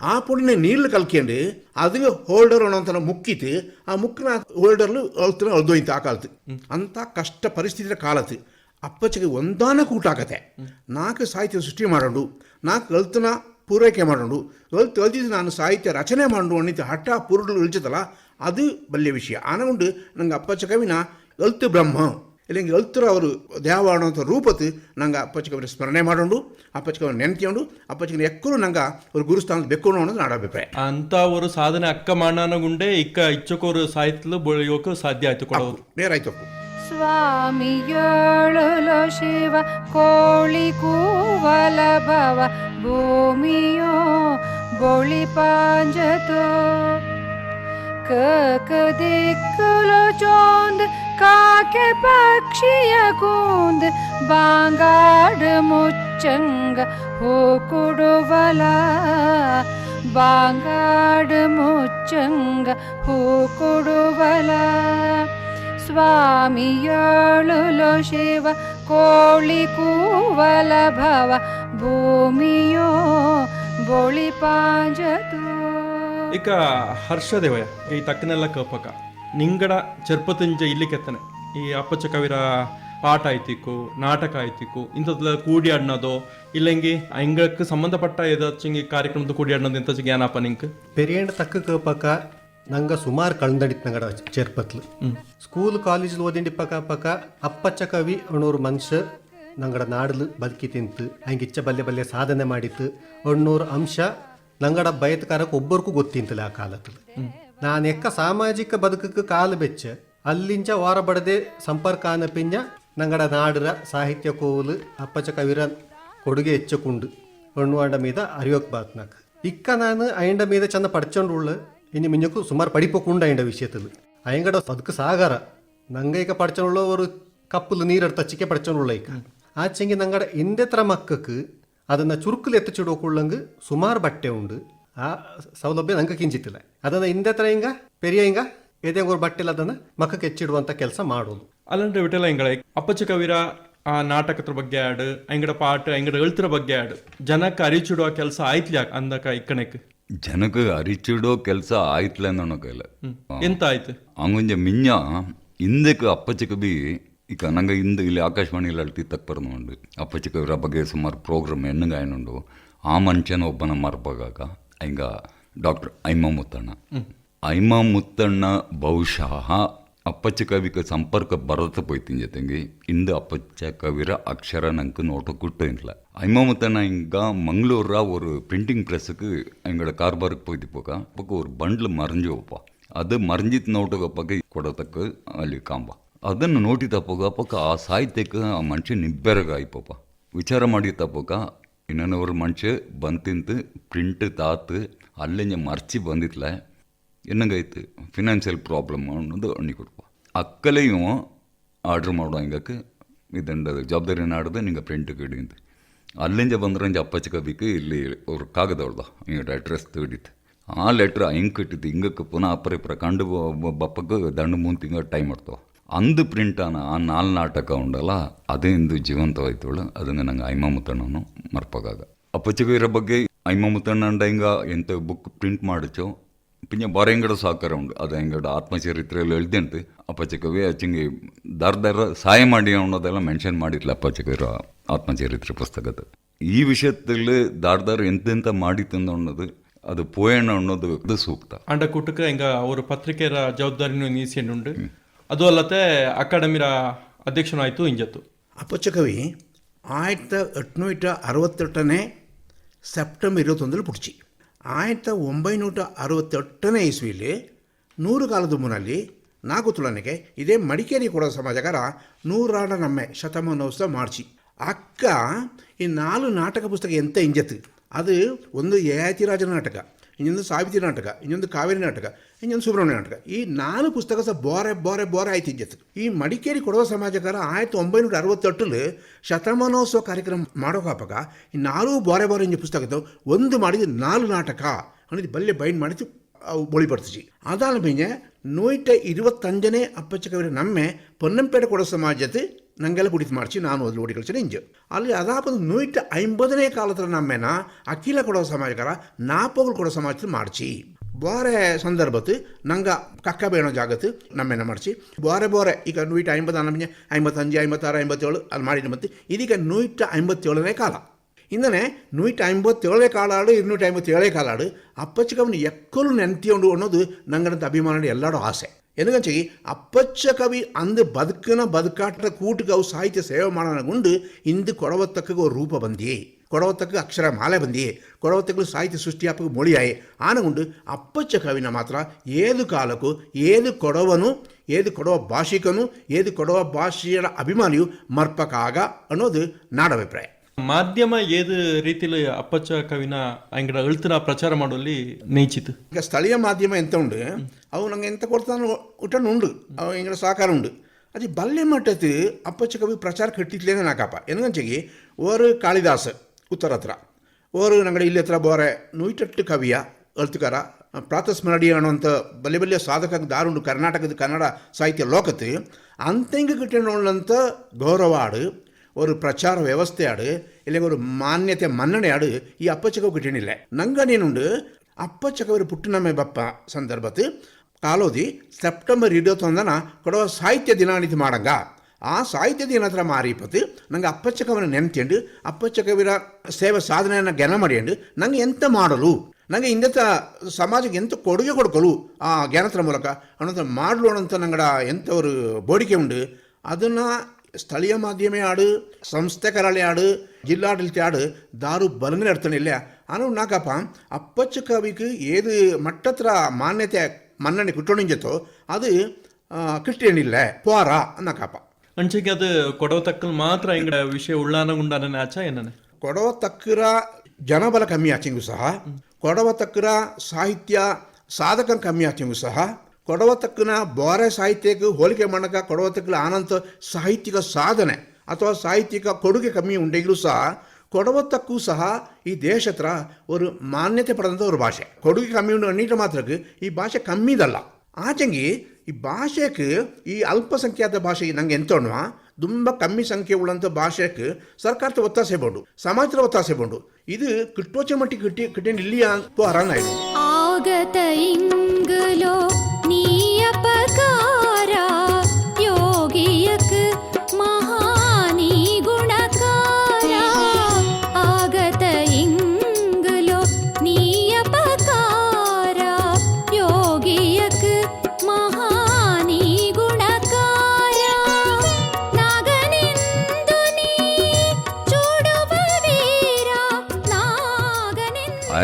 ఆ పొడిని నీళ్లు కలికండి ಹೋಲ್ಡರ್ హోల్డర్ ఉన్నంత ముక్కితే ಆ ಮುಕ್ಕನ ಹೋಲ್ಡರ್ಲು ಅಳ್ತಾನೆ ಅಳ್ದೋಯ್ತು ಆ ಕಾಲತ್ತು. ಅಂಥ ಕಷ್ಟ ಪರಿಸ್ಥಿತಿಯ ಕಾಲತ್ತು. ಅಪ್ಪಚ್ಚಿಗೆ ಒಂದಾನ ಕೂಟಾಗತ್ತೆ ನಾಲ್ಕು ಸಾಹಿತ್ಯ ಸೃಷ್ಟಿ ಮಾಡೋಣ ನಾಲ್ಕು ಅಳ್ತನ ಪೂರೈಕೆ ಮಾಡೋಣ ಅಳ್ತು ಅಳ್ದಿದ್ದು ನಾನು ಸಾಹಿತ್ಯ ರಚನೆ ಮಾಡು ಅನ್ನಿತ್ತು. ಹಠ ಪುರುಳು ಉಳಿತಲ್ಲ ಅದು ಬಲ್ಯ ವಿಷಯ. ಆನಗೊಂಡು ನಂಗೆ ಅಪ್ಪಚ್ಚ ಕವಿನ ಅಳ್ತು ಬ್ರಹ್ಮ. ಇಲ್ಲಿಂಗೆ ಅಲ್ತರ ಅವರು ದೇಹ ಆಡುವಂಥ ರೂಪತ್ತು ನಂಗೆ ಅಪ್ಪಚ್ಚಿಗೆ ಸ್ಮರಣೆ ಮಾಡೋಣ ಅಪ್ಪಚ್ಚಿಗೆ ನೆನತಿಯೋಣ ಅಪ್ಪಚ್ಚಿಗೆ ಎಕ್ಕೂ ನಂಗೆ ಅವ್ರ ಗುರುಸ್ಥಾನದ ಬೆಕ್ಕೋಣ ಅನ್ನೋದು ನಾಡ ಅಭಿಪ್ರಾಯ ಅಂತ ಅವರು ಸಾಧನೆ ಅಕ್ಕ ಮಾಡಾನಗುಂಡೆ ಇಕ್ಕ ಇಚ್ಚಕೋರು ಸಾಹಿತ್ಯಲು ಬೆಳೆಯೋಕೆ ಸಾಧ್ಯ ಆಯ್ತು ಕೊಡೋದು ನೇರಾಯ್ತು ಸ್ವಾಮಿಯೊಳುಲು ಶಿವ ಕೋಳಿ ಕೂವಲ ಭವ ಭೂಮಿಯೋ ಬೋಳಿ ಪಾಂಜತೋ ಕಕ ದಿಕ್ಕುಲು ಚೋಂದ್ ಕಾಕೆ ಪಕ್ಷಿಯ ಕೂಂದ್ ಬಾಂಗಾಡ್ ಮುಚ್ಚಂಗ ಹೂ ಕುಡುವಲ ಬಾಂಗಾಡ್ ಮುಚ್ಚಂಗ ಹೂ ಕುಡುವಲ ಸ್ವಾಮಿಯೋಳುಲು ಶಿವ ಕೋಳಿ ಕೂವಲ ಭವ ಭೂಮಿಯೋ ಬೊಳಿ ಪಾಂಜತೋ ಇಕ ಹರ್ಷದೇವಯ್ಯ ಈ ತಕ್ಕನೆಲ್ಲ ಕಪಕ. ನಿಂಗಡ ಚರ್ಪತಂಜ ಇಲ್ಲಿ ಕೆತ್ತನೆ ಈ ಅಪ್ಪಚ್ಚ ಕವಿರ ಪಾಠ ಆಯ್ತಿಕ್ಕು ನಾಟಕ ಆಯ್ತಿಕ್ಕು ಇಂಥದ್ದೆಲ್ಲ ಕೂಡಿ ಆಡ್ನದೋ ಇಲ್ಲಂಗಿ ಅಂಗಕ್ಕೆ ಸಂಬಂಧಪಟ್ಟ ಏದಾಚಂಗಿ ಕಾರ್ಯಕ್ರಮದ ಕೂಡಿ ಆಡ್ನದು ಇಂಥ ಜ್ಞಾನಪ್ಪ ನಿಂಕ್ ಪೆರಿಯಂಡ್ ತಕ್ಕ ಕಪಕ ನಂಗ ಸುಮಾರು ಕಳ್ದಡಿತ್ ನಂಗಡ ಚೇರ್ಪತ್ಲು. ಸ್ಕೂಲ್ ಕಾಲೇಜ್ ಓದಿಂಡಿ ಪಕ್ಕ ಪಕ್ಕ ಅಪ್ಪಚ್ಚ ಕವಿ ಅಣ್ಣೂರು ಮನುಷ್ಯ ನಂಗಡ ನಾಡಲು ಬದುಕಿ ತಿಂತು ಹಂಗೆ ಇಚ್ಚ ಬಲ್ಲೆ ಬಲ್ಲೆ ಸಾಧನೆ ಮಾಡಿತ್ತು. ಅಣ್ಣೂರು ಅಂಶ ನಂಗಡ ಬಯತ್ಕಾರಕ್ಕೆ ಒಬ್ಬರಿಗೂ ಗೊತ್ತಿಂತಲ್ಲ ಆ ಕಾಲದಲ್ಲಿ ನಾನು ಎಕ್ಕ ಸಾಮಾಜಿಕ ಬದುಕಕ್ಕೆ ಕಾಲು ಬೆಚ್ಚ ಅಲ್ಲಿಂಚ ವಾರ ಬಡದೆ ಸಂಪರ್ಕ ಅನಪಿಂಜ ನಂಗಡ ನಾಡರ ಸಾಹಿತ್ಯ ಕೋಲು ಅಪ್ಪಚ ಕವಿರ ಕೊಡುಗೆ ಹೆಚ್ಚಕೊಂಡು ಒಣ್ಣುವಾಂಡ ಮೀದ ಅರಿಯೋಕ್ ಬಾತ್ನಾಕ ಇಕ್ಕ ನಾನು ಅಯಂಡ ಮೀದ ಚಂದ ಪಡ್ಚೊಂಡುಳ್ಳು ഇനി മിഞ്ഞക്ക് സുമാർ പഠിപ്പൊക്കുണ്ട് അതിന്റെ വിഷയത്തിൽ അയങ്കട പതുക്ക് സാഗറ നങ്കയൊക്കെ പഠിച്ചുള്ള ഒരു കപ്പിൽ നീരെടുത്ത് അച്ചിക്ക പഠിച്ചോണ്ടുള്ളേക്ക് ആ ചെങ്കി ഞങ്ങളുടെ എന്റെ എത്ര മക്കൾക്ക് ಅದನ್ನ ಚುರುಕುಲು ಎತ್ತಚಿಡೋಕೊಳ್ಳಂಗೆ ಸುಮಾರು ಬಟ್ಟೆ ಉಂಡು. ಆ ಸೌಲಭ್ಯ ನಂಗೆ ಕಿಂಚಿತ್ತಿಲ್ಲ ಅದನ್ನ ಹಿಂದೆತ್ರ ಹಿಂಗ? ಪೆರಿಯ ಹಿಂಗ? ಎದೆಂಗೋರ್ ಬಟ್ಟೆಲ್ಲ ಅದನ್ನ ಮಕ್ಕಕ್ಕೆ ಹೆಚ್ಚಿಡುವಂತ ಕೆಲಸ ಮಾಡೋದು. ಅಲ್ಲಂದ್ರೆ ವಿಟಲ ಹಿಂಗಳ ಅಪ್ಪಚ್ಚ ಕವಿರ ಆ ನಾಟಕದ ಬಗ್ಗೆ ಆಡ್ ಅಂಗಡ ಪಾಠ ಅಂಗಡ ಎಳ್ತರ ಬಗ್ಗೆ ಆಡ್. ಜನಕ್ಕೆ ಅರಿಚಿಡುವ ಕೆಲಸ ಆಯ್ತ್ಲಿ ಅಂದಕ ಇಕ್ಕಣಕ್ಕೆ ಜನಕ್ಕೆ ಅರಿಚಿಡೋ ಕೆಲಸ ಆಯ್ತಲ್ಲ ಕೈಲ ಎಂತ ಆಯ್ತು? ಅಂಗೊಂಜ ಮಿಂಜ ಹಿಂದಕ್ಕೆ ಅಪ್ಪಚ್ಚಕ ಬಿ ಈಗ ನಂಗೆ ಹಿಂದೆ ಇಲ್ಲಿ ಆಕಾಶವಾಣಿಯಲ್ಲಿ ಅಳ್ತಿ ತಪ್ಪರ್ನುಂಡು ಅಪ್ಪಚ್ಚಕ ಇವರ ಬಗ್ಗೆ ಸುಮಾರು ಪ್ರೋಗ್ರಾಮ್ ಎಣ್ಣಂಗ ಆಯ್ನುಂಡು ಆ ಮನುಷ್ಯನ ಒಬ್ಬನ ಮರ್ಬಗಾಗ ಹಿಂಗ ಡಾಕ್ಟರ್ ಐಮ ಮುತ್ತಣ್ಣ ಐಮ ಮುತ್ತಣ್ಣ ಬಹುಶಃ ಅಪ್ಪಚ್ಚ ಕವಿಗೆ ಸಂಪರ್ಕ ಬರತ್ತ ಪೋಯ್ತಿನ ಜೊತೆಗೆ ಇಂದು ಅಪ್ಪಚ್ಚ ಕವಿರ ಅಕ್ಷರ ನಂಗೆ ನೋಟ ಕುಟ್ಟಿಲ್ಲ ஐமா முத்தண்ணா இங்க மங்களூரா ஒரு பிரிண்டிங் ப்ரெஸ்ஸுக்கு எங்களோட கார்பாருக்கு போயிட்டு போக பக்கம் ஒரு பண்டில் மறைஞ்சு வைப்பா ಅದು ಮರಂಜಿತ್ ನೋಟಗ ಬಗ್ಗೆ ಕೊಡತಕ್ಕ ಅಲ್ಲಿ ಕಾಂಬ ಅದನ್ನು ನೋಡಿ ತಪ್ಪೋಗ ಅಪ್ಪಕ್ಕ ಆ ಸಾಹಿತ್ಯಕ್ಕೆ ಆ ಮನುಷ್ಯ ನಿಬ್ಬೆರಗ ಆಯ್ಪಪ್ಪ ವಿಚಾರ ಮಾಡಿ ತಪ್ಪೋಕ ಇನ್ನೊನ್ನವ್ರ ಮನುಷ್ಯ ಬಂತಿಂತು ಪ್ರಿಂಟ್ ತಾತು ಅಲ್ಲಿಂಜ ಮರ್ಚಿ ಬಂದಿತ್ತಲ என்னங்காய்த்து ஃபினான்ஷியல் ப்ராப்ளம் வந்து அண்ணி கொடுப்போம் அக்கலையும் ஆர்டர் மாடும் எங்களுக்கு இது இந்த ஜவாப்தாரி நாடுது நீங்கள் பிரிண்ட்டுக்கு இடிந்து அல்லஞ்ச பந்திரஞ்சு அப்பச்சு கவிக்கு இல்லை ஒரு காகதவள் தான் எங்கள்கிட்ட அட்ரஸ் தேடித்து ஆ லெட்ரு ஐங்க இட்டித்து இங்கக்கு போனால் அப்புறம் இப்போ கண்டு பப்பக்கு தண்டு மூணு திங்க டைம் எடுத்தோம் ಅಂದು ಪ್ರಿಂಟ್ ಆನ ಆ ನಾಲ್ ನಾಟಕ ಉಂಡಲ್ಲ ಅದೇ ಇಂದು ಜೀವಂತವಾಯ್ತವಳು ಅದನ್ನು ನಂಗೆ ಐಮ ಮುತ್ತಣ್ಣನು ಮರ್ಪಗಾಗ ಅಪ್ಪಚ್ಚಗೀರ ಬಗ್ಗೆ ಐಮ ಮುತ್ತಣ್ಣ ಅಂಡ ಹಿಂಗ ಎಂತ ಬುಕ್ ಪ್ರಿಂಟ್ ಮಾಡಿಚೋ പിന്നെ വേറെ എങ്കടെ സാക്കരമുണ്ട് അത് എങ്കടെ ആത്മചരിത്രയിൽ എഴുതിയിട്ട് അപ്പച്ചക്കവി അച്ചെങ്കി ദർദർ സഹായം ಮಾಡಿದೆಲ್ಲ ಮೆನ್ಷನ್ ಮಾಡಿರ್ಲಿಲ್ಲ ಅಪ್ಪಚ್ಚಕವಿರ ಆತ್ಮಚರಿತ್ರೆ ಪುಸ್ತಕದ ಈ ವಿಷಯದಲ್ಲಿ ದಾರ್ದಾರ್ ಎಂತೆಂತ ಮಾಡಿತ್ತು ಅನ್ನೋದು ಅದು ಪೋಯಣ ಅನ್ನೋದು ಇದು ಸೂಕ್ತ ಅಂಡ ಕುಟುಕ ಹಿಂಗ ಅವರು ಪತ್ರಿಕೆರ ಜವಾಬ್ದಾರಿನೂ ನೀಸಿಯನ್ನುಂಡು ಅದು ಅಲ್ಲತೆ ಅಕಾಡೆಮಿರ ಅಧ್ಯಕ್ಷನಾಯಿತು ಇಂಜತ್ತು. ಅಪ್ಪಚ್ಚಕವಿ ಆಯ್ತ ಎಂಟುನೂರ ಅರವತ್ತೆಟ್ಟನೇ ಸೆಪ್ಟೆಂಬರ್ ಇರುವತ್ತೊಂದರಲ್ಲಿ ಪುಡ್ಚಿ ಆಯ್ತ ಒಂಬೈನೂರ ಅರವತ್ತೆಟ್ಟನೇ ಇಸ್ವಿಲಿ, ನೂರು ಕಾಲದ ಮುನಲ್ಲಿ ನಾಗುತುಳನಿಗೆ ಇದೇ ಮಡಿಕೇರಿ ಕೊಡೋ ಸಮಾಜಗಾರ ನೂರಾಡ ನಮ್ಮೆ ಶತಮಾನೋತ್ಸವ ಮಾಡಿಸಿ ಅಕ್ಕ, ಈ ನಾಲ್ಕು ನಾಟಕ ಪುಸ್ತಕ ಎಂತ ಇಂಜತ್ತು? ಅದು ಒಂದು ಯಯಾತಿರಾಜನ ನಾಟಕ, ಇನ್ನೊಂದು ಸಾವಿತ್ರಿ ನಾಟಕ, ಇನ್ನೊಂದು ಕಾವೇರಿ ನಾಟಕ ಇಂಜನ್ ಸುಬ್ರಹ್ಮಣ್ಯ ನಾಟಕ. ಈ ನಾಲ್ಕು ಪುಸ್ತಕ ಸಹ ಬೋರೆ ಬೋರೆ ಬೋರೆ ಆಯ್ತು ಇಂಜತ್ತು ಈ ಮಡಿಕೇರಿ ಕೊಡವ ಸಮಾಜಕಾರ ಆಯಿತು ಒಂಬೈನೂರ ಅರವತ್ತೆಟ್ಟಲ್ಲಿ ಶತಮಾನೋತ್ಸವ ಕಾರ್ಯಕ್ರಮ ಮಾಡೋ ಕಾಪಾಗ ಈ ನಾಲ್ಕು ಬೋರೆ ಬೋರೆ ಇಂಜ ಪುಸ್ತಕದ ಒಂದು ಮಾಡಿದ್ದು ನಾಲ್ಕು ನಾಟಕ ಅನ್ನೋದು ಬಲ್ಲೆ ಬೈಂಡ್ ಮಾಡಿತು ಅವು ಬೋಳಿ ಬಳಿಪಡ್ತೀವಿ ಅದಾದ ಮೇಲೆ ನೂಟ ಇರುವತ್ತಂಜನೇ അപ്പച്ചക്കവരെ ನಮ್ಮೆ ಪೊನ್ನಂಪೇಟೆ ಕೊಡೋ സമാജത്ത് ನಂಗೆಲ್ಲ ಕುಡಿತು ಮಾಡಿಸಿ ನಾನು ಅದ್ರ ಓಡಿ ಕಳಿಸಿದ ಇಂಜು ಅಲ್ಲಿ ಅದಾಪದ ನೂಟ ಐಂಬತ್ತನೇ ಕಾಲದ ನಮ್ಮೆನ ಅಖಿಲ ಕೊಡೋ ಸಮಾಜಕಾರ ನಾಪೋಗಲ್ ಕೊಡೋ ಸಮಾಜದಲ್ಲಿ ಮಾಡಿಸಿ. ಬೋರೆ ಸಂದರ್ಭತ್ತು ನಂಗೆ ಕಕ್ಕ ಬೇಣೋ ಜಾಗತ್ ನಮ್ಮೆನ ಮಾಡಿಸಿ ಬೋರೆ ಬೋರೆ ಈಗ ನೂಟ ಐಂಬತ್ತು ನಮಗೆ ಐಂಬತ್ತಂಜು ಐಂಬತ್ತಾರು ಐಂಬತ್ತೇಳು ಅಲ್ಲಿ ಮಾಡಿದ ಮತ್ತೆ ಇದೀಗ ನೂಟ ಐಂಬತ್ತೇಳನೇ ಕಾಲ ಇಂದನೆ ನೂಟ ಐಂಬತ್ತೇಳೇ ಕಾಲಾಡು ಇನ್ನೂಟ ಐಂಬತ್ತೇಳೇ ಕಾಲಾಡು ಅಪ್ಪಚ್ಚಕವನು ಎಕ್ಕಲು ನೆನತಿಯೊಂಡು ಅನ್ನೋದು ನಂಗಂತ ಅಭಿಮಾನದ ಎಲ್ಲರೂ ಆಸೆ ఎందుకంటే అప్పచ్చ కవి అందు బతుకున బతుకాట కూటుగా ಸಾಹಿತ್ಯ ಸೇವೆ ಮಾಡೋಣಗೊಂಡು ಇಂದು ಕೊಡವತ್ತಕ್ಕೂ ರೂಪ రూపబంది ಕೊಡವತಕ್ಕ ಅಕ್ಷರ ಮಾಲೆ ಬಂದಿಯೇ. ಕೊಡವತ್ತಕ್ಕೂ ಸಾಹಿತ್ಯ ಸೃಷ್ಟಿಯಾಪಕ ಮೊಳಿಯಾಯೆ. ಆನಗೊಂಡು ಅಪ್ಪಚ್ಚ ಕವಿನ ಮಾತ್ರ ಏದು ಕಾಲಕ್ಕೂ ಏದು ಕೊಡವನು ಏದು ಕೊಡವ ಭಾಷಿಕನು ಏದು ಕೊಡವ ಭಾಷೆಯ ಅಭಿಮಾನಿಯು ಮರ್ಪಕಾಗ ಅನ್ನೋದು ನಾಡಭಿಪ್ರಾಯ. ಮಾಧ್ಯಮ ಏದು ರೀತಿಯಲ್ಲಿ ಅಪ್ಪಚ್ಚ ಕವಿನ ಅಂಗಡ ಅಳ್ತಿನ ಪ್ರಚಾರ ಮಾಡುವಲ್ಲಿ ನೈಚಿತು? ಈಗ ಸ್ಥಳೀಯ ಮಾಧ್ಯಮ ಎಂತ ಉಂಡು ಅವು ನಂಗೆ ಎಂತ ಕೊಡ್ತಾನೆ ಉಟನ್ ಉಂಡು ಅವ ಇಂಗಡ ಸಹಕಾರ ಉಂಡು. ಅದೇ பல்லே ಮಟ್ಟದ ಅಪ್ಪಚ್ಚ ಕವಿ ಪ್ರಚಾರ நான் ನಾಕಪ್ಪ என்னங்கன்னு ಓರ್ ಕಾಳಿದಾಸ ಉತ್ತರ ಹತ್ರ. ಓರು ನಂಗಡೆ ಇಲ್ಲಿ ಹತ್ರ ಬೋರೆ. ನುಯ್ಟಟ್ಟು ಕವಿಯ ಅಳ್ತುಕಾರ, ಪ್ರಾತಸ್ಮರಣೀಯ ಅನ್ನುವಂಥ ಬಲ್ಲೆ ಬಲ್ಲೆ ಸಾಧಕ ದಾರುಂಡು ಕರ್ನಾಟಕದ ಕನ್ನಡ ಸಾಹಿತ್ಯ ಲೋಕತೆ ಅಂತೆಂಗೆ ಆಡು ಗೌರವಾಡು ಪ್ರಚಾರ ವ್ಯವಸ್ಥೆ ವ್ಯವಸ್ಥೆಯಾಡು ಇಲ್ಲೇ ಒರ್ ಮಾನ್ಯತೆ ಮನ್ನಣೆ ಆಡು ಈ ಅಪ್ಪಚಕವು ಕಿಟ್ಟಿನಿಲ್ಲ ನಂಗೆ ನೀನುಂಡು ಅಪ್ಪಚಕವರು ಪುಟ್ಟಿನಮ್ಮೆ ಬಪ್ಪ ಸಂದರ್ಭತ್ತು ಕಾಲೋದಿ ಸೆಪ್ಟೆಂಬರ್ ಇಡೋತ್ತೊಂದನ ಕೊಡುವ ಸಾಹಿತ್ಯ ದಿನಾನಿತಿ ಮಾಡಂಗ. ಆ ಸಾಹಿತ್ಯ ದಿನ ಹತ್ರ ಮಾರಿಪತ್ತು ನಂಗೆ ಅಪ್ಪಚ್ಚಕವನ ನೆನ್ತಿಂಡು ಅಪ್ಪಚ್ಚಕವಿರ ಸೇವೆ ಸಾಧನೆಯನ್ನು ಗೆನ ಮಾಡಿಯಂಡು ನಂಗೆ ಎಂತ ಮಾಡಲು ನಂಗೆ ಇಂದತ್ತ ಸಮಾಜಕ್ಕೆ ಎಂತ ಕೊಡುಗೆ ಕೊಡ್ಕೊಲು ಆ ಜ್ಞಾನತ್ರ ಮೂಲಕ ಅನ್ನೋದು ಮಾಡಲು ಅನ್ನೋಂಥ ನಂಗಡ ಎಂತ ಒಂದು ಬೋಡಿಕೆ ಉಂಡು ಅದನ್ನು ಸ್ಥಳೀಯ ಮಾಧ್ಯಮ ಆಡು ಸಂಸ್ಥೆ ಕರಾಳಿ ಆಡು ಜಿಲ್ಲಾಡಳಿತ ಆಡು ದಾರು ಬಲಂಗನೆ ಇರ್ತಾನೆ ಇಲ್ಲ ಅನು ನಾಕಪ್ಪ ಅಪ್ಪಚ್ಚ ಕವಿಗೆ ಏದು ಮಟ್ಟತ್ರ ಮಾನ್ಯತೆ ಮನ್ನಣೆ ಕುಟ್ಟೊಣಿಂಜತ್ತೋ ಅದು ಕಿಟ್ಟೇನಿಲ್ಲ ಪೋರ ಅನ್ನಕಪ್ಪ ಅಂಚೆಗೆ ಅದು ಕೊಡವ ತಕ್ಕಲ್ ಮಾತ್ರ ಇಂಗಡೆ ವಿಷಯ ಉಳ್ಳಾನ ಉಂಡಾನ ಆಚ ಏನನೆ? ಕೊಡವ ತಕ್ಕರ ಜನಬಲ ಕಮ್ಮಿ ಆಚೆಂಗೂ ಸಹ, ಕೊಡವ ತಕ್ಕರ ಸಾಹಿತ್ಯ ಸಾಧಕ ಕಮ್ಮಿ ಆಚೆಂಗೂ ಸಹ, ಕೊಡವ ತಕ್ಕನ ಬೋರೆ ಸಾಹಿತ್ಯಕ್ಕೆ ಹೋಲಿಕೆ ಮಾಡಕ ಕೊಡವ ತಕ್ಕಲ ಆನಂತ ಸಾಹಿತ್ಯಿಕ ಸಾಧನೆ ಅಥವಾ ಸಾಹಿತ್ಯಿಕ ಕೊಡುಗೆ ಕಮ್ಮಿ ಉಂಡೆಗಿಲೂ ಸಹ, ಕೊಡವ ತಕ್ಕೂ ಸಹ ಈ ದೇಶತ್ರ ಒಂದು ಮಾನ್ಯತೆ ಪಡೆದಂಥ ಒಂದು ಭಾಷೆ. ಕೊಡುಗೆ ಕಮ್ಮಿ ಉಂಡು ಅನ್ನಿಟ್ಟು ಮಾತ್ರಕ್ಕೆ ಈ ಭಾಷೆ ಕಮ್ಮಿದಲ್ಲ. ಆಚೆಂಗಿ ಈ ಭಾಷೆಗೆ ಈ ಅಲ್ಪಸಂಖ್ಯಾತ ಭಾಷೆ ನಂಗೆ ಎಂತೋಣ್ವಾ? ತುಂಬ ಕಮ್ಮಿ ಸಂಖ್ಯೆ ಉಳ್ಳಂಥ ಭಾಷೆಗೆ ಸರ್ಕಾರದ ಒತ್ತಾಸೆ ಬೋಂಡು, ಸಮಾಜದ ಒತ್ತಾಸೆ ಇದು ಕಿಟ್ಟೋಚೆ ಮಟ್ಟಿ ಕಿಟ್ಟಿ ಕಿಟ್ಟಿನ ಆಗತ ಇಂಗಲೋ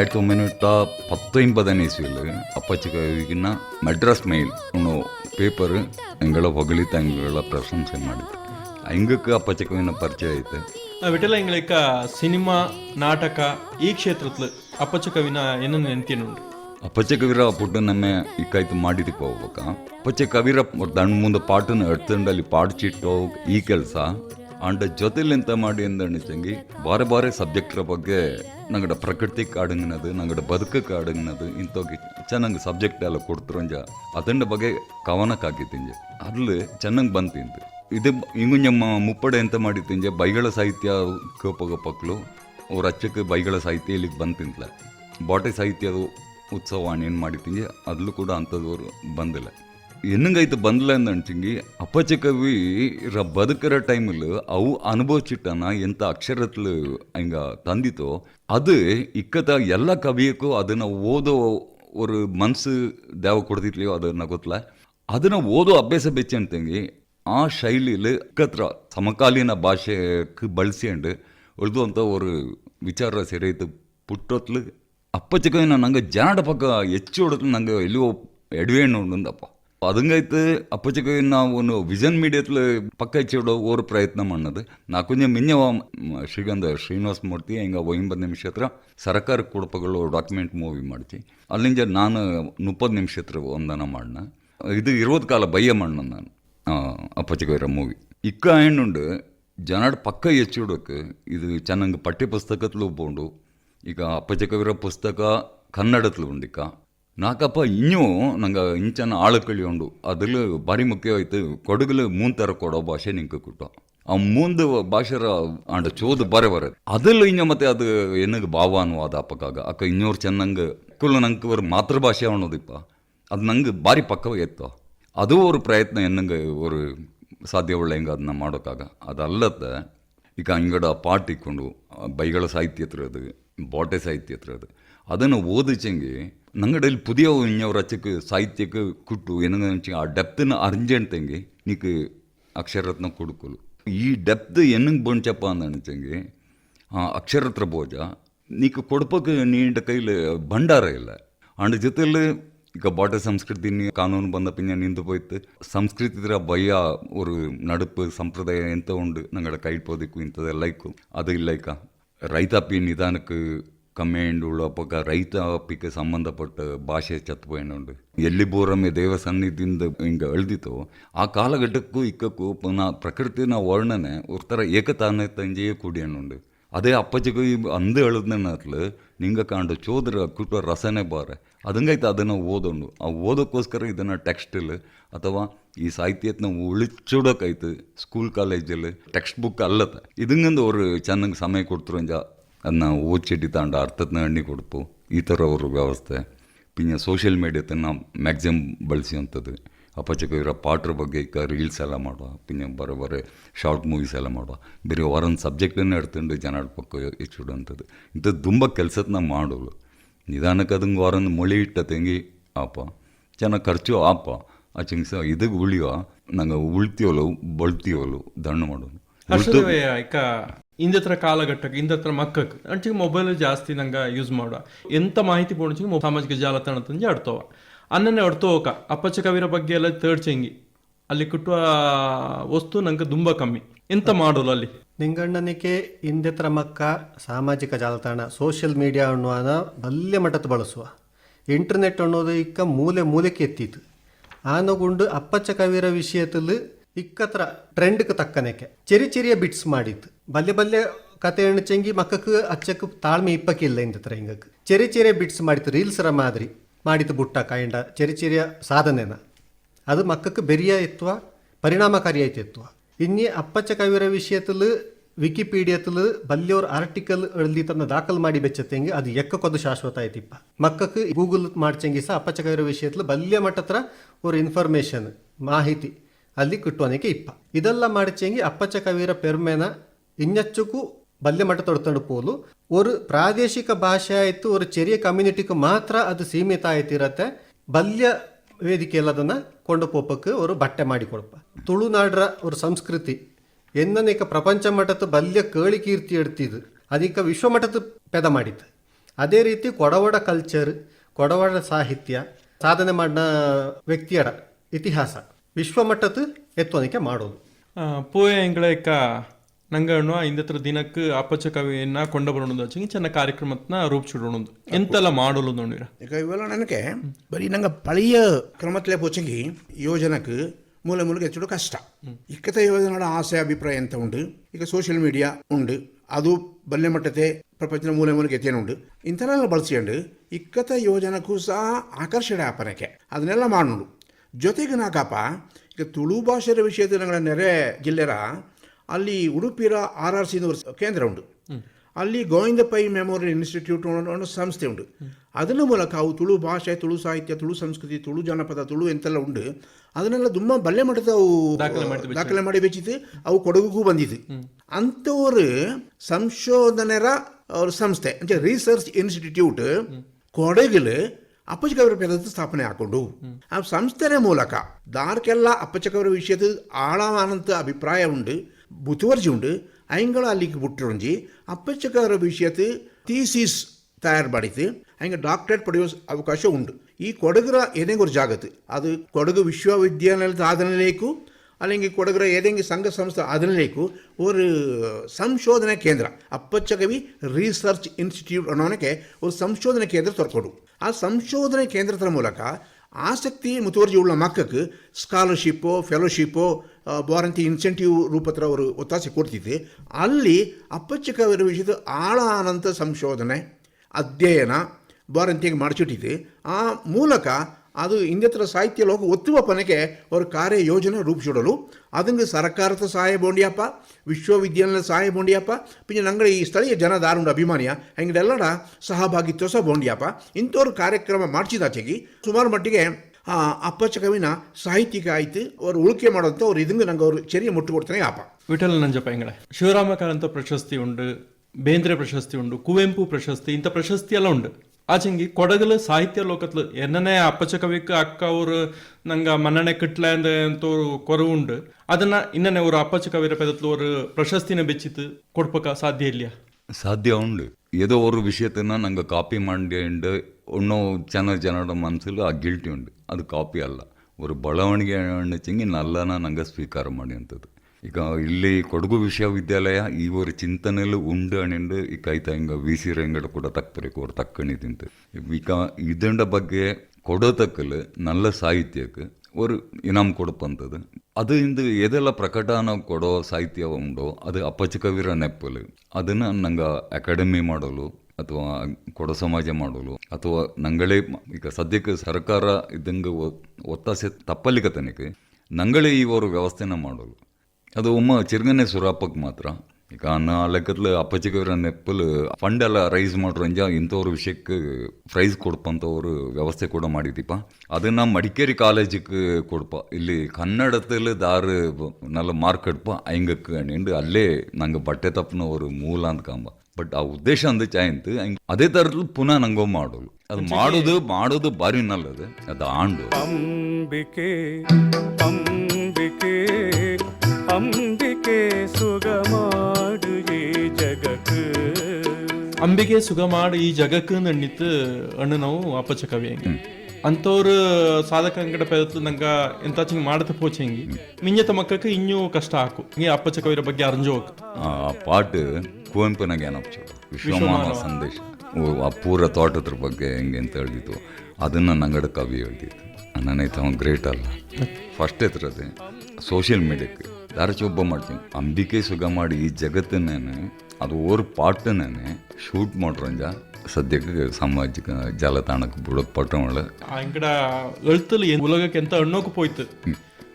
ஆயிரத்தி தொள்ளாயிரத்தா பத்து ஐம்பதாம் ಇಸ್ವಿಲ್ அப்பச்சி கவிக்குನ್ನ ಮೆಡ್ರಾಸ್ ಮೇಲ್ ಅನ್ನೋ ಪೇಪರ್ ಹೆಂಗೆಲ್ಲ ಹೊಗಳಿತ ಹೆಂಗೆಲ್ಲ ಪ್ರಶಂಸೆ ಮಾಡಿ ಹೆಂಗಕ್ಕೆ ಅಪ್ಪಚ್ಚಿ ಕವಿನ ಪರಿಚಯ ಐತೆ ವಿಟಲ ಎಂಗ್ಲಿಕ್ಕ ಸಿನಿಮಾ ನಾಟಕ ಈ ಕ್ಷೇತ್ರದಲ್ಲಿ ಅಪ್ಪಚ್ಚ ಕವಿನ ಏನನ್ನು ನೆನ್ತೀನಿ ನೋಡ್ರಿ ಕವಿರ ಪುಟ್ಟ ನಮ್ಮ ಇಕ್ಕಾಯ್ತು ಮಾಡಿದಕ್ಕೆ ಹೋಗ್ಬೇಕ ಅಪ್ಪಚ್ಚೆ ಕವಿರ ದಣ್ಣ ಮುಂದೆ ಪಾಟನ್ನು ಎಡ್ತಂಡಲ್ಲಿ ಪಾಡ್ಚಿಟ್ಟು ಈ ಕೆಲಸ ಅಂಡ ಜೊತೆಲಿ ಎಂತ ಮಾಡಿ ಎಂದಂಗಿ ಬಾರೆ ಬಾರೆ ಸಬ್ಜೆಕ್ಟ್ರ ಬಗ್ಗೆ ನಂಗಡ ಪ್ರಕೃತಿ ಕಾಡಂಗಿನದು, ನಂಗಡ ಬದುಕಕ್ಕೆ ಆಡಂಗಿನದು ಇಂಥೋಗಿ ಚೆನ್ನಾಗಿ ಸಬ್ಜೆಕ್ಟ್ ಎಲ್ಲ ಕೊಡ್ತಿರಂಜ ಅದನ್ನ ಬಗ್ಗೆ ಕವನಕ್ಕಾಗಿತ್ತಿಂಜ ಅದ್ಲು ಚೆನ್ನಾಗಿ ಬಂತಿಂತು ಇದು ಇಂಗು ನಮ್ಮ ಮುಪ್ಪಡೆ ಎಂತ ಮಾಡಿತ್ತಿಂಜೆ ಬೈಗಳ ಸಾಹಿತ್ಯ ಕೋಪಗ ಪಕ್ಕಲು ಅವ್ರ ಅಚ್ಚಕ್ಕೆ ಬೈಗಳ ಸಾಹಿತ್ಯ ಇಲ್ಲಿಗೆ ಬಂತಿಂತ್ಲ ಬಾಟೆ ಸಾಹಿತ್ಯದ ಉತ್ಸವ ಏನು ಮಾಡಿತ್ತಿಂಜೆ ಅದ್ಲು ಕೂಡ ಅಂಥದವ್ರು ಬಂದಿಲ್ಲ. ಎನ್ನಂಗೈತೆ ಬಂದಿಲ್ಲ ಅಂತ ಅನ್ಸಿಂಗಿ ಅಪ್ಪಚ್ಚ ಕವಿ ರ ಬದುಕರ ಟೈಮಲ್ಲಿ ಅವು ಅನುಭವಿಸಿಟ್ಟನ ಎಂತ ಅಕ್ಷರತ್ಲು ಹಿಂಗ ತಂದಿತೋ ಅದು ಇಕ್ಕತ ಎಲ್ಲ ಕವಿಯಕ್ಕೂ ಅದನ್ನ ಓದೋ ஒரு ಮನ್ಸು ದೇವ ಕೊಡ್ತಿರ್ಲಿಯೋ ಅದನ್ನ ಗೊತ್ತಲ್ಲ ಅದನ್ನ ಓದೋ ಅಭ್ಯಾಸ ಬೆಚ್ಚ ಅಂತಂಗಿ ಆ ಶೈಲಿಲಿ ಇಕ್ಕತ್ರ ಸಮಕಾಲೀನ ಭಾಷೆಗೆ ಬಳಸಿಕೊಂಡು ಉಳಿದು ಅಂತ ஒரு ವಿಚಾರ ಸೆರೆಯಿತು ಪುಟ್ಟೊತ್ಲು ಅಪ್ಪಚ್ಚಕವಿನ ನಂಗೆ ಜಾಡ ಪಕ್ಕ ಹೆಚ್ಚು ಹೊಡೆದು ನಂಗೆ ಎಲ್ಲಿಯೋ ಎಡವೇಣು ಉಂಡಪ್ಪ അതുങ്ങായിട്ട് അപ്പച്ചക്ക് ഒന്ന് വിജൻ മീഡിയത്തിൽ പക്ക ಹೆಚ್ಚಿಡೋ ಓರ್ ಪ್ರಯತ್ನ ಮಣ್ಣದು ನಾ ಕೊಂಚ ಮಿಂಜವ ಶ್ರೀಗಂಧ ಶ್ರೀನಿವಾಸ ಮೂರ್ತಿ ಹಿಂಗ ಒಂಬತ್ತು ನಿಮಿಷ ಹತ್ರ ಸರ್ಕಾರ ಕುಡಪಗಳು ಡಾಕ್ಯುಮೆಂಟ್ ಮೂವಿ ಮಾಡ್ತಿ ಅಲ್ಲಿಂದ ನಾನು ಮುಪ್ಪತ್ತು ನಿಮಿಷ ಹತ್ರ ಒಂದನ ಮಾಡ್ನ ಇದು ಇರೋದ್ ಕಾಲ ಬಯ್ಯ ಮಣ್ಣ ನಾನು ಅಪ್ಪಚ್ಚಕವಿರ ಮೂವಿ ಇಕ್ಕ ಹೆಣ್ಣುಂಡು ಜನಾಡ್ ಪಕ್ಕ ಹೆಚ್ಚಿಡೋಕೆ ಇದು ಚೆನ್ನಾಗಿ ಪಠ್ಯ ಪುಸ್ತಕತ್ಲು ಬೋಂಡು ಈಗ ಅಪ್ಪಚ್ಚಕವಿರ ಪುಸ್ತಕ ಕನ್ನಡತ್ಲು ಉಂಡಿಕ ನಾಕಪ್ಪ, ಇನ್ನೂ ನಂಗೆ ಇಂಚನ ಆಳು ಕಳಿಯೋಂಡು ಅದರಲ್ಲೂ ಭಾರಿ ಮುಖ್ಯವಾಯ್ತು ಕೊಡಗಲು ಮೂಂತರ ಕೊಡೋ ಭಾಷೆ ನಿಂಗೆ ಕೊಟ್ಟು. ಆ ಮುಂದು ಭಾಷೆರ ಅಂಡ ಚೋದು ಬರೆ ಬರೋದು ಅದಲ್ಲ ಇಂಜ ಮತ್ತೆ ಅದು ಎನಗೆ ಭಾವ ಅನ್ನುವಾದ ಅಪ್ಪಕ್ಕಾಗ. ಅಕ್ಕ ಇನ್ನೂರು ಚೆನ್ನಂಗೆ ಕುಲ್ಲು ನಂಗೆ ಅವ್ರ ಮಾತೃಭಾಷೆ ಅನ್ನೋದಿಪ್ಪ. ಅದು ನಂಗೆ ಭಾರಿ ಪಕ್ಕವ ಎತ್ತು. ಅದು ಅವ್ರ ಪ್ರಯತ್ನ ಎನ್ನಂಗೆ ಅವರು ಸಾಧ್ಯ ಒಳ್ಳೆ ಹಿಂಗೆ ಅದನ್ನ ಮಾಡೋಕ್ಕಾಗ. ಅದಲ್ಲದ ಈಗ ಅಂಗಡ ಪಾಟ್ ಇಕ್ಕೊಂಡು ಬೈಗಳ ಸಾಹಿತ್ಯ ಹತ್ರ ಅದು ಬಾಟೆ ಸಾಹಿತ್ಯ ಹತ್ರ ಅದು ಅದನ್ನು ಓದಿಚಂಗೆ ನಂಗಡಲ್ಲಿ ಪುದಿಯ ಇನ್ನವ್ರ ರಚಕ್ಕೆ ಸಾಹಿತ್ಯಕ್ಕೆ ಕುಟ್ಟು ಏನಂಗ ಆ ಡೆಪ್ತನ್ನ ಅರ್ಜೆಂಟಂಗೆ ನೀಕು ಅಕ್ಷರತ್ನ ಕೊಡುಕೊಲು ಈ ಡೆಪ್ತ್ ಎನ್ನಂಗೆ ಬಂಚಪ್ಪ ಅಂತ ಅನಿಸಂಗೆ ಆ ಅಕ್ಷರತ್ರ ಭೋಜ ನೀಕು ಕೊಡ್ಪಕ್ಕೆ ನೀಂಡ ಕೈಲಿ ಭಂಡಾರ ಇಲ್ಲ ಅಂಡ ಜೊತೆಲಿ ಈಗ ಬಾಟ ಸಂಸ್ಕೃತಿ ಕಾನೂನು ಬಂದ ಪಿಂಜ ನಿಂತು போய்த்து ಸಂಸ್ಕೃತಿದ್ರ ಭಯ ஒரு ನಡುಪು ಸಂಪ್ರದಾಯ ಎಂತ ಉಂಡು ನಂಗಡ ಕೈ ಪೋದಿಕ್ಕು ಇಂಥದ್ದೆಲ್ಲ ಇಕ್ಕು ಅದು ಇಲ್ಲ ಈಗ ರೈತಾಪಿ ನಿಧಾನಕ್ಕೆ ಕಮ್ಮಿಂಡು ಅಪ್ಪಗ ರೈತಾಪಿಗೆ ಸಂಬಂಧಪಟ್ಟ ಭಾಷೆ ಚತ್ಪೋಯ್ನುಂಡು ಎಲ್ಲಿ ಬೋರಮ್ಮೆ ದೇವ ಸನ್ನಿಧಿಯಿಂದ ಹಿಂಗೆ ಎಳ್ದಿತ್ತು ಆ ಕಾಲಘಟ್ಟಕ್ಕೂ ಇಕ್ಕಕ್ಕೂ ಪುನಃ ಪ್ರಕೃತಿನ ವರ್ಣನೆ ಒಂಥರ ಏಕತಾನ ತಂಜೆಯೇ ಕೂಡಿಯನ್ನುಂಡು ಅದೇ ಅಪ್ಪಜಿಗೂ ಅಂದು ಎಳದ್ನತ್ಲು ನಿಂಗ ಕಾಂಡು ಚೋದ್ರ ಕುಟ ರಸನೆ ಬಾರೆ ಅದಂಗೈತೆ ಅದನ್ನು ಓದೋಂಡು ಆ ಓದೋಕ್ಕೋಸ್ಕರ ಇದನ್ನು ಟೆಕ್ಸ್ಟಲ್ಲಿ ಅಥವಾ ಈ ಸಾಹಿತ್ಯತ್ನ ಉಳಿಚೋಡೋಕೈತು ಸ್ಕೂಲ್ ಕಾಲೇಜಲ್ಲಿ ಟೆಕ್ಸ್ಟ್ ಬುಕ್ ಅಲ್ಲತ್ತ ಇದಂಗಂದು ಅವರು ಚೆನ್ನಾಗಿ ಸಮಯ ಕೊಡ್ತರಂಜ ಅದನ್ನ ಓದ್ಚಿಟ್ಟು ತಾಂಡ ಅರ್ಥತ್ನ ಎಣ್ಣೆ ಕೊಡ್ಪು. ಈ ಥರ ಅವ್ರ ವ್ಯವಸ್ಥೆ. ಪಿನ್ನ ಸೋಷಿಯಲ್ ಮೀಡಿಯಾತನ್ನ ಮ್ಯಾಕ್ಸಿಮಮ್ ಬಳಸುವಂಥದ್ದು. ಅಪಚಕ ಇರೋ ಪಾಟ್ರ ಬಗ್ಗೆ ಈಗ ರೀಲ್ಸ್ ಎಲ್ಲ ಮಾಡುವ ಪಿನ್ನ ಬರೋ ಬರೋ ಶಾರ್ಟ್ ಮೂವೀಸ್ ಎಲ್ಲ ಮಾಡುವ. ಬೇರೆ ವಾರೊಂದು ಸಬ್ಜೆಕ್ಟನ್ನು ಎಡ್ತಂಡು ಜನ ಪಕ್ಕ ಹೆಚ್ಚಿಡುವಂಥದ್ದು ಇಂಥದ್ದು ತುಂಬ ಕೆಲಸದ ಮಾಡೋಳು ನಿಧಾನಕ್ಕೆ ಅದಂಗೆ ವಾರೊಂದು ಮೊಳಿ ಇಟ್ಟ ತೆಂಗಿ ಆಪ ಚೆನ್ನಾಗಿ ಖರ್ಚು ಆಪ. ಆ ಚಿಂಗ್ಸ ಇದಕ್ಕೆ ಉಳಿಯುವ ನಂಗೆ ಉಳ್ತೀವಲು ಬಳ್ತೀವಲು ದಣ್ಣು ಮಾಡೋದು ಇಂದತ್ರ ಕಾಲಘಟ್ಟಕ್ಕೆ ಇಂದತ್ರ ಮಕ್ಕಕ್ಕೆ. ಅಂಚಿಗೆ ಮೊಬೈಲ್ ಜಾಸ್ತಿ ನಂಗೆ ಯೂಸ್ ಮಾಡುವ. ಎಂತ ಮಾಹಿತಿ ಪೋಣಿಚಿಗೆ ಸಾಮಾಜಿಕ ಜಾಲತಾಣ ತಂಜಿ ಆಡ್ತವ. ಅನ್ನನ್ನೇ ಆಡ್ತೋಕ ಅಪ್ಪಚ್ಚ ಕವಿರ ಬಗ್ಗೆ ಎಲ್ಲ ತೇಡ್ಚಂಗಿ ಅಲ್ಲಿ ಕುಟ್ಟುವ ವಸ್ತು ನಂಗೆ ತುಂಬ ಕಮ್ಮಿ. ಎಂತ ಮಾಡೋಲ್ಲ ಅಲ್ಲಿ? ನಿಂಗಣ್ಣನಿಕೆ ಇಂದೆತ್ರ ಮಕ್ಕ ಸಾಮಾಜಿಕ ಜಾಲತಾಣ ಸೋಷಿಯಲ್ ಮೀಡಿಯಾ ಅನ್ನುವನ ಬಲ್ಯ ಮಟ್ಟದ ಬಳಸುವ. ಇಂಟರ್ನೆಟ್ ಅನ್ನೋದು ಇಕ್ಕ ಮೂಲೆ ಮೂಲೆಕ್ಕೆ ಎತ್ತಿತ್ತು ಆನಗುಂಡು ಅಪ್ಪಚ್ಚ ಕವಿರ ವಿಷಯದಲ್ಲಿ ಇಕ್ಕತ್ರ ಟ್ರೆಂಡ್ಗೆ ತಕ್ಕನೆಕೆ. ಚೆರಿ ಚೆರಿಯ ಬಿಟ್ಸ್ ಮಾಡಿತ್ತು ಬಲ್ಲೆ ಬಲ್ಲೆ ಕತೆ ಎಣ್ಣಚೆಂಗಿ ಮಕ್ಕಕ್ಕೆ, ಅಚ್ಚಕ್ಕೆ ತಾಳ್ಮೆ ಇಪ್ಪಕ್ಕಿಲ್ಲ ಇಂದತ್ರ ಹಿಂಗಕ್ಕೆ. ಚೆರಿ ಚೆರಿಯ ಬಿಟ್ಸ್ ಮಾಡಿತು ರೀಲ್ಸರ ಮಾದರಿ. ಮಾಡಿತು ಬುಟ್ಟ ಕಾಯಂಡ, ಚೆರಿ ಚೆರಿಯ ಸಾಧನೆನ. ಅದು ಮಕ್ಕಕ್ಕೆ ಬೆರಿಯ ಇತ್ವ ಪರಿಣಾಮಕಾರಿ ಐತಿತ್ವ ಇನ್ನೇ ಅಪ್ಪಚ್ಚ ಕವಿರ ವಿಷಯದಲ್ಲಿ ವಿಕಿಪೀಡಿಯತಲ್ ಬಲ್ಯೋರ್ ಆರ್ಟಿಕಲ್ ಅಳ್ದಿ ತನ್ನ ದಾಖಲು ಮಾಡಿ ಬೆಚ್ಚತ್ತೆಂಗೆ ಅದು ಎಕ್ಕ ಶಾಶ್ವತ ಐತಿಪ್ಪ ಮಕ್ಕಕ್ಕೆ ಗೂಗಲ್ ಮಾಡ್ಚಂಗಿ ಸಹ ಅಪ್ಪಚ್ಚ ಕವಿರ ವಿಷಯದಲ್ಲಿ ಬಲ್ಯ ಮಟ್ಟತ್ರ ಅವ್ರ ಇನ್ಫಾರ್ಮೇಶನ್ ಮಾಹಿತಿ. ಅಲ್ಲಿ ಕಿಟ್ಟುವನಿಗೆ ಇಪ್ಪ. ಇದೆಲ್ಲ ಮಾಡಿಚೆಂಗಿ ಅಪ್ಪಚ ಕವೀರ ಪೆರ್ಮೆನ ಇನ್ನಚ್ಚುಕು ಬಲ್ಯ ಮಠ ತೊಡ್ತಂಡು ಪೋಲು. ಒಂದು ಪ್ರಾದೇಶಿಕ ಭಾಷೆ ಆಯಿತು ಒಂದು ಚೆರಿಯ ಕಮ್ಯುನಿಟಿಗೂ ಮಾತ್ರ ಅದು ಸೀಮಿತ ಆಯ್ತಿರತ್ತೆ. ಬಲ್ಯ ವೇದಿಕೆ ಎಲ್ಲದನ್ನ ಕೊಂಡು ಪೋಪಕ್ಕೆ ಅವರು ಬಟ್ಟೆ ಮಾಡಿಕೊಡಪ್ಪ. ತುಳುನಾಡ್ರ ಅವ್ರ ಸಂಸ್ಕೃತಿ. ಎನ್ನನೇಕ ಪ್ರಪಂಚ ಮಟ್ಟದ ಬಲ್ಯ ಕೇಳಿ ಕೀರ್ತಿ ಇಡ್ತಿದ್ದು ಅದಕ್ಕೆ ವಿಶ್ವ ಮಟ್ಟದ ಪೆದ ಮಾಡಿತ್ತು. ಅದೇ ರೀತಿ ಕೊಡವಡ ಕಲ್ಚರ್ ಕೊಡವಡ ಸಾಹಿತ್ಯ, ಸಾಧನೆ ಮಾಡಿದ ವ್ಯಕ್ತಿಯರ ಇತಿಹಾಸ. ವಿಶ್ವ ಮಟ್ಟದ ಎತ್ತುವನಿಕೆ ಮಾಡೋದು ಪೋಯ ಎಂಗಳ ಇಕ್ಕ ನಂಗೆ ಅಣ್ಣು ಇಂದತ್ರ ದಿನಕ್ಕೆ ಅಪಚ ಕವಿಯನ್ನ ಕೊಂಡ ಬರೋಣದು ಹಚ್ಚಿ ಚೆನ್ನ ಕಾರ್ಯಕ್ರಮತ್ನ ರೂಪಿಸಿಡೋಣದು. ಎಂತೆಲ್ಲ ಮಾಡಲು ನೋಡಿರ? ಈಗ ಇವೆಲ್ಲ ನನಗೆ ಬರೀ ನಂಗೆ ಪಳೆಯ ಕ್ರಮತ್ಲೆ ಪೋಚಂಗಿ ಯೋಜನಕ್ಕೆ ಮೂಲ ಮೂಲಕ ಹೆಚ್ಚು ಕಷ್ಟ. ಇಕ್ಕತ ಯೋಜನೆಗಳ ಆಸೆ ಅಭಿಪ್ರಾಯ ಅಂತ ಉಂಡು ಈಗ ಸೋಷಿಯಲ್ ಮೀಡಿಯಾ ಉಂಡು ಅದು ಬಲ್ಲೆ ಮಟ್ಟತೆ ಪ್ರಪಂಚದ ಮೂಲೆ ಎತ್ತೇನು ಎತ್ತೇನುಂಡು ಇಂಥನೆಲ್ಲ ಬಳಸಿಕೊಂಡು ಇಕ್ಕತ ಯೋಜನಕ್ಕೂ ಸಹ ಆಕರ್ಷಣೆ ಆಪನಕ್ಕೆ. ಅದನ್ನೆಲ್ಲ ಮಾಡೋಣ ಜೊತೆಗೆ ನಾಕಪ್ಪ ಈಗ ತುಳು ಭಾಷೆಯ ವಿಷಯದ ನೆರೆ ಜಿಲ್ಲೆರ ಅಲ್ಲಿ ಉಡುಪಿರ ಆರ್ ಆರ್ ಸಿನ ಕೇಂದ್ರ ಉಂಟು. ಅಲ್ಲಿ ಗೋವಿಂದ ಪೈ ಮೆಮೋರಿಯಲ್ ಇನ್ಸ್ಟಿಟ್ಯೂಟ್ ಅನ್ನೋ ಒಂದು ಸಂಸ್ಥೆ ಉಂಟು. ಅದರ ಮೂಲಕ ಅವು ತುಳು ಭಾಷೆ ತುಳು ಸಾಹಿತ್ಯ ತುಳು ಸಂಸ್ಕೃತಿ ತುಳು ಜನಪದ ತುಳು ಎಂತೆಲ್ಲ ಉಂಟು. ಅದನ್ನೆಲ್ಲ ತುಂಬ ಬಲ್ಲೆ ಮಟ್ಟದ ಅವು ದಾಖಲೆ ಮಾಡಿ ಬೆಚ್ಚಿತ್ತು. ಅವು ಕೊಡಗುಗೂ ಬಂದಿತ್ತು. ಅಂಥವ್ರು ಸಂಶೋಧನೆರ ಅವ್ರ ಸಂಸ್ಥೆ ಅಂದ್ರೆ ರಿಸರ್ಚ್ ಇನ್ಸ್ಟಿಟ್ಯೂಟ್ ಕೊಡಗಿಲು ಅಪಚಕವರ ಸ್ಥಾಪನೆ ಹಾಕೊಂಡು. ಆ ಸಂಸ್ಥೆಯ ಮೂಲಕ ದಾರ್ಕೆಲ್ಲ ಅಪಚಕವರ ವಿಷಯದ ಆಳವಾದಂಥ ಅಭಿಪ್ರಾಯ ಉಂಡು ಮುತುವರ್ಜಿ ಉಂಡು. ಅಯಂಗಳ ಅಲ್ಲಿಗೆ ಬಿಟ್ಟುರಂಜಿ, ಅಪಚಕವರ ವಿಷಯದ ಥೀಸಿಸ್ ತಯಾರು ಮಾಡಿತು. ಹಂಗೆ ಡಾಕ್ಟರೇಟ್ ಪಡೆಯುವ ಅವಕಾಶ ಉಂಡು. ಈ ಕೊಡಗರ ಏನೆಂಗೆ ಒಂದು ಜಾಗತ್ತು? ಅದು ಕೊಡಗು ವಿಶ್ವವಿದ್ಯಾಲಯದ ಆಧನಲೇಕು അല്ലെങ്കിൽ കൊടുകര ഏതെങ്കിലും സംഘസംസ്ഥ അതിലേക്ക് ഒരു സംശോധന ಕೇಂದ್ರ ಅಪ್ಪಚಕವಿ ರಿಸರ್ಚ್ ഇൻസ്റ്റിറ്റ്യൂട്ട് ಅನ್ನೋನಕ್ಕೆ ഒരു സംശോധന ಕೇಂದ್ರ തുറക്കൊടുക്കും ಆ ಸಂಶೋಧನೆ ಕೇಂದ್ರದ ಮೂಲಕ ಆಸಕ್ತಿ ಮುತುವರ್ಜಿ ಉಳ್ಳ ಮಕ್ಕಕ್ಕೆ ಸ್ಕಾಲರ್ಶಿಪ್ಪೋ ಫೆಲೋಶಿಪ್ಪೋ ವಾರಂಟಿ ಇನ್ಸೆಂಟಿವ್ ರೂಪತ್ರ ಅವರು ಒತ್ತಾಸೆ ಕೊಡ್ತಿದ್ದೆ ಅಲ್ಲಿ ಅಪ್ಪಚ್ಚಕ್ಕವರ ವಿಷಯದ ಆಳ ಅನಂತ ಸಂಶೋಧನೆ, ಅಧ್ಯಯನ ಬಾರಂತಿಗೆ ಮಾಡಿಸಿಟ್ಟಿದೆ ಆ ಮೂಲಕ ಅದು ಹಿಂದೆತ್ರ ಸಾಹಿತ್ಯ ಲೋಕ ಒತ್ತುವ ಪನೆಗೆ ಅವರು ಕಾರ್ಯ ಯೋಜನೆ ರೂಪಿಸಿಡಲು ಅದಂಗೆ ಸರ್ಕಾರದ ಸಹಾಯ ಬೋಂಡಿಯಪ್ಪ, ವಿಶ್ವವಿದ್ಯಾಲಯದ ಸಹಾಯ ಬೋಂಡಿಯಪ್ಪ ಪಿಂಜೆ ನಂಗಳ ಈ ಸ್ಥಳೀಯ ಜನ ದಾರುಂಡ ಅಭಿಮಾನಿಯ ಹೆಂಗಡೆಲ್ಲಡ ಸಹಭಾಗಿತ್ವ ಸಹ ಬೋಂಡಿಯಪ್ಪ. ಇಂಥವ್ರು ಕಾರ್ಯಕ್ರಮ ಮಾಡಿಸಿದಾಚೆಗೆ ಸುಮಾರು ಮಟ್ಟಿಗೆ, ಆ ಅಪ್ಪಚ್ಚ ಕವಿನ ಸಾಹಿತ್ಯಿಕ ಆಯ್ತು, ಅವರು ಉಳಿಕೆ ಮಾಡುವಂಥ ಅವ್ರು ಇದಂಗೆ ನಂಗೆ ಅವರು ಚರಿಯ ಮುಟ್ಟು ಕೊಡ್ತಾನೆ ಆಪ. ವಿಠಲ ನಂಜಪ್ಪ ಹೆಂಗಡೆ ಶಿವರಾಮ ಪ್ರಶಸ್ತಿ ಉಂಡು, ಬೇಂದ್ರೆ ಪ್ರಶಸ್ತಿ ಉಂಡು, ಕುವೆಂಪು ಪ್ರಶಸ್ತಿ, ಇಂಥ ಪ್ರಶಸ್ತಿ ಎಲ್ಲ ಉಂಡು. ಆಚಿಂಗಿ ಕೊಡಗಲು ಸಾಹಿತ್ಯ ಲೋಕತ್ಲು ಎನ್ನನೇ ಅಪ್ಪಚ ಕವಿಕ ಅಕ್ಕ ಅವರು ನಂಗ ಮನ್ನಣೆ ಕಟ್ಲ ಅಂತ ಕೊರವು ಉಂಡು. ಅದನ್ನ ಇನ್ನೇ ಅವರು ಅಪ್ಪಚ ಕವಿ ಪದತ್ಲ ಅವರು ಪ್ರಶಸ್ತಿನ ಬೆಚ್ಚಿತ್ ಕೊಡ್ಪಕ ಸಾಧ್ಯ ಇಲ್ಲ ಸಾಧ್ಯ ಉಂಡು. ಏದೋ ಅವರು ವಿಷಯತನ ನಂಗ ಕಾಪಿ ಮಾಡಿ ಅಂಡ್ ಒಣ್ಣೋ ಜನ ಜನ ಮನಸ್ಸಲ್ಲಿ ಆ ಗಿಲ್ಟಿ ಉಂಡು. ಅದು ಕಾಪಿ ಅಲ್ಲ. ಅವರು ಬಳವಣಿಗೆ ಅಣ್ಣಿ ನಲ್ಲನ ನಂಗೆ ಸ್ವೀಕಾರ ಮಾಡಿ ಈಗ ಇಲ್ಲಿ ಕೊಡಗು ವಿಶ್ವವಿದ್ಯಾಲಯ ಈ ಒಂದು ಚಿಂತನೆಯಲ್ಲಿ ಉಂಡು ಅಣಿಂಡು ಈ ಕೈತ ಹಿಂಗ ವಿ ಸಿ ರಂಗಡ ಕೂಡ ತಕ್ಕಬೇಕು ಅವ್ರು ತಕ್ಕಣಿದಿಂತು ಈಗ ಇದಂಡ ಬಗ್ಗೆ ಕೊಡೋತಕ್ಕಲು நல்ல ಸಾಹಿತ್ಯಕ್ಕೆ ஒரு ಇನಾಮ್ ಕೊಡಪ್ಪಂಥದ್ದು ಅದು ಇಂದು ಎದೆಲ್ಲ ಪ್ರಕಟನ ಕೊಡೋ ಸಾಹಿತ್ಯ ಉಂಡೋ ಅದು ಅಪ್ಪಚಕವಿರ ನೆಪ್ಪಲು ಅದನ್ನು ನಂಗೆ ಅಕಾಡೆಮಿ ಮಾಡಲು ಅಥವಾ ಕೊಡೋ ಸಮಾಜ ಮಾಡಲು ಅಥವಾ ನಂಗಳೇ ಈಗ ಸದ್ಯಕ್ಕೆ ಸರ್ಕಾರ ಇದ್ದಂಗೆ ಒ- ಒತ್ತಾಸೆ ತಪ್ಪಲಿಕ್ಕೆ ತನಕ ನಂಗಳೇ ಈ ಒಂದು ವ್ಯವಸ್ಥೆನ ಮಾಡಲು ಅದು ಚಿರ್ಗನೆ ಸುರಾಪಕ್ಕೆ ಮಾತ್ರ ಈಗ ಅನ್ನೋ ಆ ಲೆಕ್ಕದಲ್ಲಿ ಅಪ್ಪಚಿಗವರ ನೆಪ್ಪಲು ಫಂಡೆಲ್ಲ ರೈಸ್ ಮಾಡ್ರಂಜ ಇಂಥವ್ರ ವಿಷಯಕ್ಕೆ ಪ್ರೈಸ್ ಕೊಡ್ಪಂಥವ್ರು ವ್ಯವಸ್ಥೆ ಕೂಡ ಮಾಡಿದ್ದೀಪ ಅದನ್ನು ಮಡಿಕೇರಿ ಕಾಲೇಜಿಗೆ ಕೊಡ್ಪ ಇಲ್ಲಿ ಕನ್ನಡದಲ್ಲಿ ದಾರು ನಲ್ಲ ಮಾರ್ಕೆಟ್ಪ ಹಂಗಕ್ಕೆ ಅಣ್ಣಿಂಡು ಅಲ್ಲೇ ನಂಗೆ ಬಟ್ಟೆ ತಪ್ಪನವರು ಮೂಲ ಅಂತ ಕಾಂಬ ಬಟ್ ಆ ಉದ್ದೇಶ ಅಂದ ಚಾಯಂತು ಅದೇ ಥರದಲ್ಲಿ ಪುನಃ ನಂಗೋ ಮಾಡೋದು ಅದು ಮಾಡೋದು ಮಾಡೋದು ಬಾರಿ ನಲ್ಲದೆ ಅದು ಆಂಡು ಅಂಬಿಕೆ ಅಂಬಿಕೆ ಸುಗಮಾಡು ಈ ಜಗಕ್ಕೆ ಅಂಬಿಗೆ ಸುಗಮಾಡು ಈ ಜಗಕ್ಕೆ ನಣ್ಣಿತ್ತು ಅಣ್ಣ ನಾವು ಅಪ್ಪಚ ಕವಿ ಹಂಗೆ. ಅಂಥವ್ರು ಸಾಧಕ ಅಂಗಡ ಪದತ್ಲು ನಂಗ ಎಂತ ಚಿಂಗ್ ಮಾಡತ ಪೋಚೆಂಗಿ ಮಿಂಜತ ಮಕ್ಕಕ್ಕೆ ಇನ್ನೂ ಕಷ್ಟ ಹಾಕು. ಹಿಂಗೆ ಅಪ್ಪಚ ಕವಿರ ಬಗ್ಗೆ ಅರ್ಜೋಕ್ ಆ ಪಾಟ್ ಕುವೆಂಪು ನಂಗೆ ಏನಪ್ಪ ವಿಶ್ವಮಾನ ಸಂದೇಶ. ಓ, ಆ ಪೂರ ತೋಟದ್ರ ಬಗ್ಗೆ ಹೆಂಗೆ ಅಂತ ಹೇಳಿದ್ದು ಅದನ್ನು ನಂಗಡ ಕವಿ ಹೇಳ್ತಿತ್ತು ನನಗೆ ಅವನು ಗ್ರೇಟ್ ಅಲ್ಲ. ಫಸ್ಟ್ ಎತ್ತರದೆ ಸೋಷಿಯಲ್ ಮೀಡಿಯಾಕ್ಕೆ ದಾರಚಿ ಒಬ್ಬ ಮಾಡ್ತೀನಿ. ಅಂಬಿಕೆ ಸುಗ ಮಾಡಿ ಈ ಜಗತ್ತನ್ನೇ ಅದು ಓರ್ ಪಾಟನ್ನೇ ಶೂಟ್ ಮಾಡ್ರಂಜ ಸದ್ಯಕ್ಕೆ ಸಾಮಾಜಿಕ ಜಾಲತಾಣಕ್ಕೆ ಬಿಡೋ ಪಾಠ ಅಂಗಡ ಎಳ್ತಲು ಉಲಗಕ್ಕೆ ಎಂತ ಅಣ್ಣೋಕು ಪೋಯ್ತು.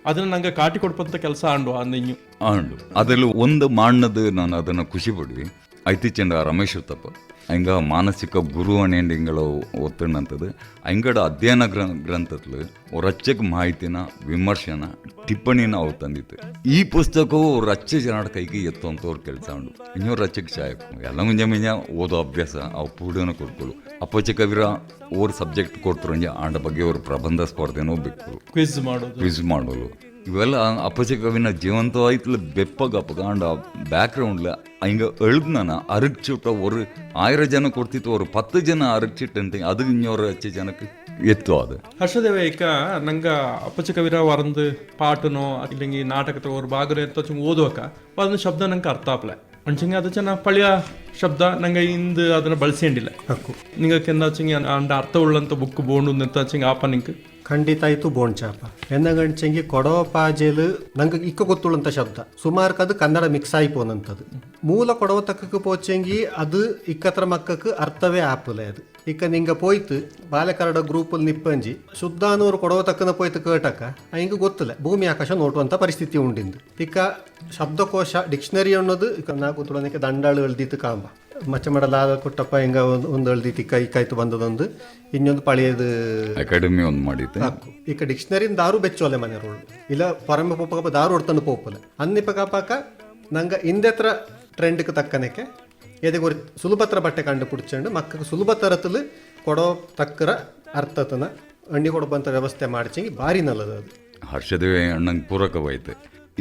ಅದನ್ನ ನಂಗೆ ಕಾಟಿ ಕೊಡ್ಪಂತ ಕೆಲಸ ಆಂಡು ಅಂದ ಇನ್ನು ಆಂಡು. ಅದರಲ್ಲಿ ಒಂದು ಮಾಡ್ನದು ನಾನು ಅದನ್ನು ಖುಷಿ ಪಡ್ವಿ. ಐತಿಚಂಡ ರಮೇಶ್ ಉತ್ತಪ್ಪ ಹಂಗ ಮಾನಸಿಕ ಗುರು ಹಿಂಗಳ ಒತ್ತಣ್ಣಂಥದ್ದು ಹಂಗಡ ಅಧ್ಯಯನ ಗ್ರ ಗ್ರಂಥದಲ್ಲಿ ರಚಕ ಮಾಹಿತಿನ ವಿಮರ್ಶನ ಟಿಪ್ಪಣಿನ ಅವ್ರು ತಂದಿತ್ತು. ಈ ಪುಸ್ತಕವು ರಚ್ಚ ಜನರ ಕೈಗೆ ಎತ್ತುವಂಥವ್ರ ಕೆಲಸ ಉಂಡು ಇನ್ನೂ ರಚಕ ಚಾಯ್ ಎಲ್ಲ ಮುಂಜೆ ಮುಂಜೆ ಓದೋ ಅಭ್ಯಾಸ ಅವು ಪೂಡನ ಕೊಡ್ಕೊಳ್ಳು ಅಪ್ಪಚ್ಚ ಕವಿರ ಓರ್ ಸಬ್ಜೆಕ್ಟ್ ಕೊಡ್ತಾರಂಜೆ ಆಂಡ ಬಗ್ಗೆ ಅವ್ರ ಪ್ರಬಂಧ ಸ್ಪರ್ಧೆನೂ ಬೇಕು ಕ್ವಿಜ್ ಮಾಡೋದು. ಕ್ವಿಜ್ ಮಾಡೋದು. ಇವೆಲ್ಲ ಅಪ್ಪಚ್ಚ ಕವಿನ ಜೀವಂತವಾಯ್ತಲ ಬೆಪ್ಪಗಪ್ಪಗ ಅಂಡ್ ಬ್ಯಾಕ್ಗ್ರೌಂಡ್ಲ ಹಿಂಗ ಎಳ್ದ್ನ ಅರಗ್ಚಿಟ್ಟ ஒரு ஆயிரம் ஜனம் கொடுத்துட்டு ஒரு பத்து ஜனம் அரைச்சிட்டு அது இன்னொரு அச்சு ஜனக்கு ಎತ್ತು ಅದು ಹರ್ಷದೇವ ಈಗ ನಂಗ ಅಪ್ಪಚ್ಚ ಕವಿರ ವರಂದು ಪಾಟನೋ ಇಲ್ಲಂಗಿ ನಾಟಕದ ஒரு ಬಾಗರೆ ಅಂತ ಚಂಗ ಓದುವಕ ಒಂದು ಶಬ್ದ ನಂಗೆ ಅರ್ಥ ಆಪ್ಲೆ ಅಂಚಂಗೆ ಅದು ಚೆನ್ನ ಪಳ್ಯ ಶಬ್ದ ನಂಗೆ ಇಂದು ಅದನ್ನ ಬಳಸಿಂಡಿಲ್ಲ ಹಕ್ಕು ನಿಂಗೆ ಎಂದಾಚಂಗೆ ಅಂಡ ಅರ್ಥ ಉಳ್ಳಂತ ಬುಕ್ ಬೋಂಡು ಅಂತ ಚಂಗೆ ಆಪ ನಿಂಗೆ ಖಂಡಿತ ಆಯ್ತು ಬೋನ್ ಚಾಪ. ಎನ್ನಗಂಚಂಗಿ ಕೊಡವ ಪಾಜೆಲು ನಂಗೆ ಇಕ್ಕ ಗೊತ್ತುಳ್ಳಂತ ಶಬ್ದ. ಸುಮಾರ್ಕ್ ಅದು ಕನ್ನಡ ಮಿಕ್ಸ್ ಆಯ್ಪೋನಂತದು ಮೂಲ ಕೊಡವ ತಕ್ಕಕ್ಕೆ ಪೋಚಂಗಿ ಅದು ಇಕ್ಕತ್ರ ಮಕ್ಕಕ್ಕೆ ಅರ್ಥವೇ ಆಪಲೆ ಅದು. ಇಕ್ಕ ನಿಂಗ ಪೋಯ್ತು, ಬಾಲಕರಡ ಗ್ರೂಪಲ್ಲಿ ನಿಪ್ಪಂಜಿ, ಶುದ್ಧಾನೂರು ಕೊಡವ ತಕ್ಕನ ಪೋಯ್ತು ಕೇಟಕ ಹಿಂಗೆ ಗೊತ್ತಿಲ್ಲ ಭೂಮಿ ಆಕಾಶ ನೋಡುವಂತ ಪರಿಸ್ಥಿತಿ ಉಂಡಿಂದು. ಇಕ್ಕ ಶಬ್ದಕೋಶ, ಡಿಕ್ಷನರಿ ಅನ್ನೋದು, ಇಕ್ಕ ನಾ ಕೂತ್ಕೊಳ್ಳೋದಕ್ಕೆ ದಂಡಾಳು ಎಳ್ದಿತ್ತು ಕಾಂಬ. ಮಚ್ಚ ಮಾಡಲಾದ ಕೊಟ್ಟಪ್ಪ ಹಿಂಗ ಒಂದು ಒಂದು ಕೈ ಕಾಯ್ತು ಬಂದದೊಂದು ಇನ್ನೊಂದು ಪಳೆಯದು ಅಕಾಡೆಮಿ ಒಂದು ಮಾಡಿದ್ದೆ. ಈಗ ಡಿಕ್ಷನರಿ ದಾರು ಬೆಚ್ಚೋಲೆ ಮನೆ ರೋಳು ಇಲ್ಲ ಪರಮ ಪೋಪಕ ದಾರು ಹೊಡ್ತಾನು ಪೋಪಲೆ. ಅನ್ನಿಪಕ ಪಾಕ ನಂಗ ಹಿಂದೆತ್ರ ಟ್ರೆಂಡ್ಗೆ ತಕ್ಕನಕ್ಕೆ ಎದೆಗೊರಿ ಸುಲಭತ್ರ ಬಟ್ಟೆ ಕಂಡು ಪುಡ್ಚಂಡು ಮಕ್ಕಳು ಸುಲಭ ತರತಲು ಕೊಡೋ ತಕ್ಕರ ಅರ್ಥತನ ಅಣ್ಣಿ ಕೊಡಬಂತ ವ್ಯವಸ್ಥೆ ಮಾಡ್ಚಂಗಿ ಭಾರಿ ನಲ್ಲದ ಅದು. ಹರ್ಷದೇವಿ ಅಣ್ಣಂಗೆ ಪೂರಕವಾಯ್ತು.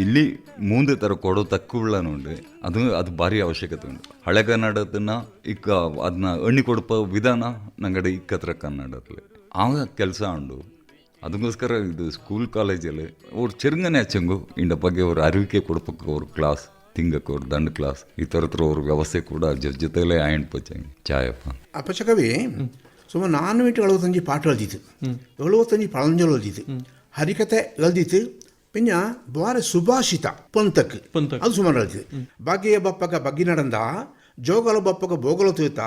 ಇಲ್ಲಿ ಮುಂದೆ ಥರ ಕೊಡೋ ತಕ್ಕುಳ್ಳನುಂಡು ಅದು ಅದು ಭಾರಿ ಅವಶ್ಯಕತೆ ಉಂಟು. ಹಳೆ ಕನ್ನಡದನ್ನ ಇಕ್ಕ ಅದನ್ನ ಎಣ್ಣಿ ಕೊಡಪ ವಿಧಾನ ನಂಗಡೆ ಇಕ್ಕತ್ರ ಕನ್ನಡದಲ್ಲಿ. ಆಗ ಕೆಲಸ ಉಂಡು ಅದಕ್ಕೋಸ್ಕರ ಇದು ಸ್ಕೂಲ್ ಕಾಲೇಜಲ್ಲಿ ಅವ್ರು ಚೆರುಂಗನೆ ಹಚ್ಚಂಗು ಇಂಡ ಬಗ್ಗೆ ಅವ್ರ ಅರಿವಿಕೆ ಕೊಡ್ಬೇಕು ಅವ್ರ ಕ್ಲಾಸ್ ತಿಂಗಕ್ಕೆ ಅವ್ರ ದಂಡ ಕ್ಲಾಸ್ ಈ ಥರತ್ರ ಅವ್ರ ವ್ಯವಸ್ಥೆ ಕೂಡ ಜೊತೆ ಜೊತೆಲೇ ಆಯಂಡ್ ಪಚ್ಚಂಗೆ ಚಾಯಪ್ಪ. ಅಪಚಕವಿ ಸುಮಾರು ನಾನ್ನೂറ്റി ಎಳುವತ್ತಂಜಿ ಪಾಠ ಎಳ್ದಿತ್ತು ಎಳುವತ್ತಂಜಿ ಪಳಂಜಲು ಎಳ್ದಿತ್ತು ಹರಿಕತೆ ಎಳ್ದಿತ್ತು ಬಾರೆ ಸುಭಾಷಿತ ಪಂತಕ್ ಪಂತಕ್. ಅದು ಸುಮಾರು ಎಳ್ದಿತ್ತು ಭಾಗ್ಯ ಬಪ್ಪಗ ಬಗ್ಗಿ ನಡಂದ ಜೋಗಲ ಬಪ್ಪಗ ಭೋಗಲ ತೂತ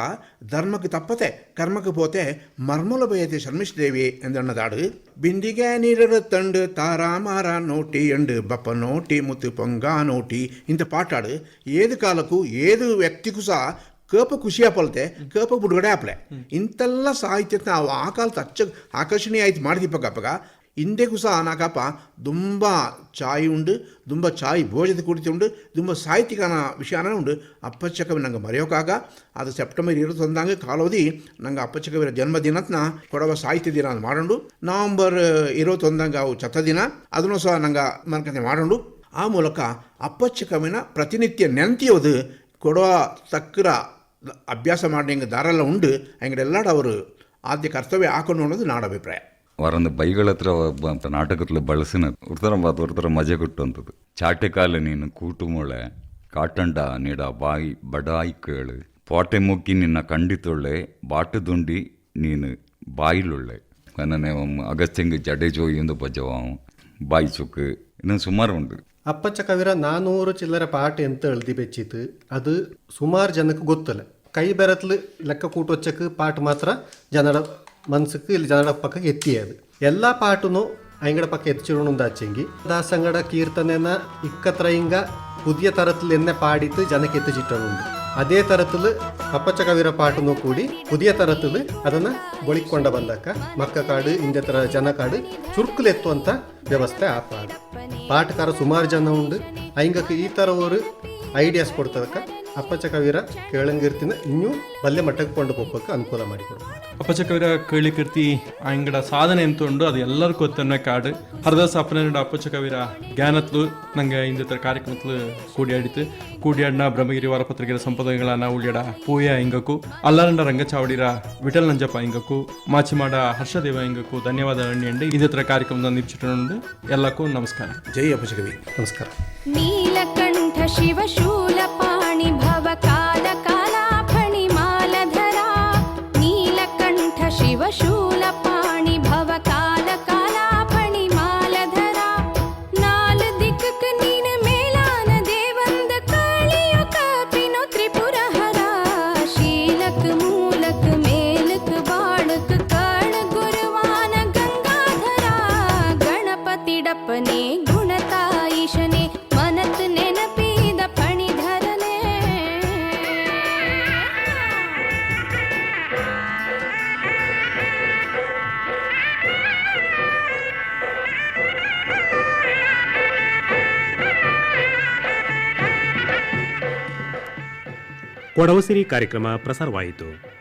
ಧರ್ಮಕ್ಕೆ ತಪ್ಪತೆ ಕರ್ಮಕ್ಕೆ ಪೋತೆ ಮರ್ಮಲ ಬಯತೆ ಶರ್ಮಿಷ್ದೇವಿ ಎಂದಣ್ಣದಾಡು ಬಿಂದಿಗೆ ನೀರರ ತಂಡು ತಾರಾ ಮಾರ ನೋಟಿ ಎಂಡು ಬಪ್ಪ ನೋಟಿ ಮುತ್ತು ಪೊಂಗ ನೋಟಿ. ಇಂಥ ಪಾಟಾಡು ಏದು ಕಾಲಕ್ಕೂ ಏದು ವ್ಯಕ್ತಿಗೂ ಸಹ ಕೇಪ ಖುಷಿ ಆಪಲ್ತೆ ಕೇಪ ಬಿಡುಗಡೆ ಆಪ್ಲೆ ಇಂತೆಲ್ಲ ಸಾಹಿತ್ಯ ನಾವು ಆ ಕಾಲದ ಅಚ್ಚ ಆಕರ್ಷಣೀಯ ಆಯ್ತು ಮಾಡಿದಿಪ್ಪಗಪ್ಪಗ ಇಂದೆಗೂ ಸಹ ನಾಕಪ್ಪ ತುಂಬ ಚಾಯ್ ಉಂಡು ತುಂಬ ಚಾಯ್ ಭೋಜದ ಕುಡಿತು ಉಂಡು ತುಂಬ ಸಾಹಿತ್ಯಿಕನ ವಿಷಯನೇ ಉಂಡು ಅಪ್ಪಚ್ಚಕವಿ ನಂಗೆ ಮರೆಯೋಕ್ಕಾಗ ಅದು ಸೆಪ್ಟೆಂಬರ್ ಇರುತ್ತಂದಂಗೆ ಕಾಲೋದಿ ನಂಗೆ ಅಪ್ಪಚ್ಚಕವಿರ ಜನ್ಮದಿನತ್ನ ಕೊಡವ ಸಾಹಿತ್ಯ ದಿನ ಅಂತ ಮಾಡೋಣ ನವಂಬರ್ ಇರುವತ್ತೊಂದಂಗೆ ಅವು ಚತ್ತ ದಿನ ಅದನ್ನು ಸಹ ನಂಗೆ ಮನ್ಕತೆ ಮಾಡೋಣ ಆ ಮೂಲಕ ಅಪ್ಪಚ್ಚಕವಿನ ಪ್ರತಿನಿತ್ಯ ನೆನತಿಯೋದು ಕೊಡುವ ತಕ್ಕರ ಅಭ್ಯಾಸ ಮಾಡಿ ಹಿಂಗೆ ದಾರೆಲ್ಲ ಉಂಡು ಹಂಗೆಲ್ಲಾಡ ಅವರು ಆದ್ಯ ಕರ್ತವ್ಯ ಹಾಕೊಂಡು ಅನ್ನೋದು ನಾಡ ಅಭಿಪ್ರಾಯ ಹತ್ರ ಅಂತ ನಾಟಕದಲ್ಲಿ ಬಳಸಿನ ಉರ್ತರ ಬಾತ್ ಉರ್ತರ ಮಜೆ ಕೊಟ್ಟಂಥದ್ದು. ಚಾಟೆಕಾಲ ನೀನು ಕೂಟು ಮೊಳೆ, ಕಾಟಂಡ ನೀಡ ಬಾಯಿ ಬಡಾಯಿ ಕೇಳು. ಪೋಟೆ ಮುಕ್ಕಿ ನಿನ್ನ ಕಂಡಿತೊಳ್ಳೆ ಬಾಟದುಂಡಿ ನೀನು ಬಾಯಿಲೊಳ್ಳೆ ನನ್ನೇ ಅಗಸ್ತ್ಯಂಗೆ ಜಡೇಜೋ ಎಂದು ಬಜವಾವು ಬಾಯಿ ಚುಕ್ ಇನ್ನು ಸುಮಾರು ಉಂಟು. ಅಪ್ಪಚ್ಚ ಕವಿರ ನಾನೂರು ಚಿಲ್ಲರೆ ಪಾಠ ಎಂತ ಎಳ್ದಿ ಬೆಚ್ಚಿತ್ತು ಅದು ಸುಮಾರು ಜನಕ್ಕೆ ಗೊತ್ತಲ್ಲ ಕೈ ಬೆರತ್ಲು ಲೆಕ್ಕ ಕೂಟೊಚ್ಚಕ್ಕೆ ಪಾಠ ಮಾತ್ರ ಜನರ ಮನ್ಸಕ್ಕೆ ಇಲ್ಲಿ ಜನಗಳ ಪಕ್ಕಕ್ಕೆ ಎತ್ತಿ ಅದು. ಎಲ್ಲ ಪಾಟೂ ಅಯ್ಯಂಗಡ ಪಕ್ಕ ಎತ್ತಿರೋಣ ಹಚ್ಚಿಂಗಿ ದಾಸಂಗಡ ಕೀರ್ತನೆ ಇಕ್ಕ ತರ ಹಿಂಗ ಪುದಿಯ ತರತ್ಲ ಎನ್ನ ಪಾಡಿತ್ತು ಜನಕ್ಕೆ ಎತ್ತಿಟ್ಟು ಅದೇ ತರತ್ಲ ಕಪ್ಪಚ ಕವಿರ ಪಾಟೂ ಕೂಡಿ ಪುದಿಯ ತರತ್ಲ ಅದನ್ನ ಬಳಿಕೊಂಡ ಬಂದಕ ಮಕ್ಕ ಕಾಡು ಇಂದೇ ತರ ಜನ ಕಾಡು ಚುರುಕಲ್ ವ್ಯವಸ್ಥೆ ಆ ಪಾಡು. ಪಾಠಕಾರ ಸುಮಾರು ಜನ ಉಂಡು. ಅಯ್ಯಂಗಕ್ಕೆ ಈ ತರ ಐಡಿಯಾಸ್ ಕೊಡ್ತದಕ ಅಪ್ಪಚ್ಚ ಕವಿರ ಕೇಳಂಗಿರ್ತಿನ ಇನ್ನೂ ಬಲ್ಲೆ ಮಟ್ಟಕ್ಕೆ ಕೊಂಡು ಹೋಗ್ಬೇಕು ಅನುಕೂಲ ಮಾಡಿಕೊಡ್ಬೇಕು ಅಪ್ಪಚ ಕವಿರ ಕೇಳಿಕೀರ್ತಿ ಅಂಗಡ ಸಾಧನೆ ಎಂತ ಉಂಡು ಅದು ಎಲ್ಲರಿಗೂ ಗೊತ್ತನ್ನ ಕಾಡು. ಹರದಾಸ ಅಪ್ಪನ ಅಪ್ಪಚ ಕವಿರ ಜ್ಞಾನತ್ಲು ನಂಗೆ ಇಂದ ತರ ಕಾರ್ಯಕ್ರಮತ್ಲು ಕೂಡಿಯಾಡಿತು ಕೂಡಿಯಾಡಿನ ಬ್ರಹ್ಮಗಿರಿ ವಾರಪತ್ರಿಕೆಯ ಸಂಪದಗಳನ್ನ ಉಳಿಯಾಡ ಪೂಯ ಹಿಂಗಕ್ಕೂ ಅಲ್ಲಾರಂಡ ರಂಗಚಾವಡಿರ ವಿಠಲ್ ನಂಜಪ್ಪ ಹಿಂಗಕ್ಕೂ ಮಾಚಿಮಾಡ ಹರ್ಷದೇವ ಹಿಂಗಕ್ಕೂ ಧನ್ಯವಾದ ಅಣ್ಣಿ ಇದೇ ತರ ಕಾರ್ಯಕ್ರಮದ ನಿಪ್ಚಿಟ್ಟು ಎಲ್ಲಕ್ಕೂ ನಮಸ್ಕಾರ. ಜೈ ಅಪ್ಪಚಕವಿ ನಮಸ್ಕಾರ. ನೀಲಕಂಠ ಶಿವಶೂಲಪಾಣಿ ಕೊಡವಸಿರಿ ಕಾರ್ಯಕ್ರಮ ಪ್ರಸಾರವಾಯಿತು.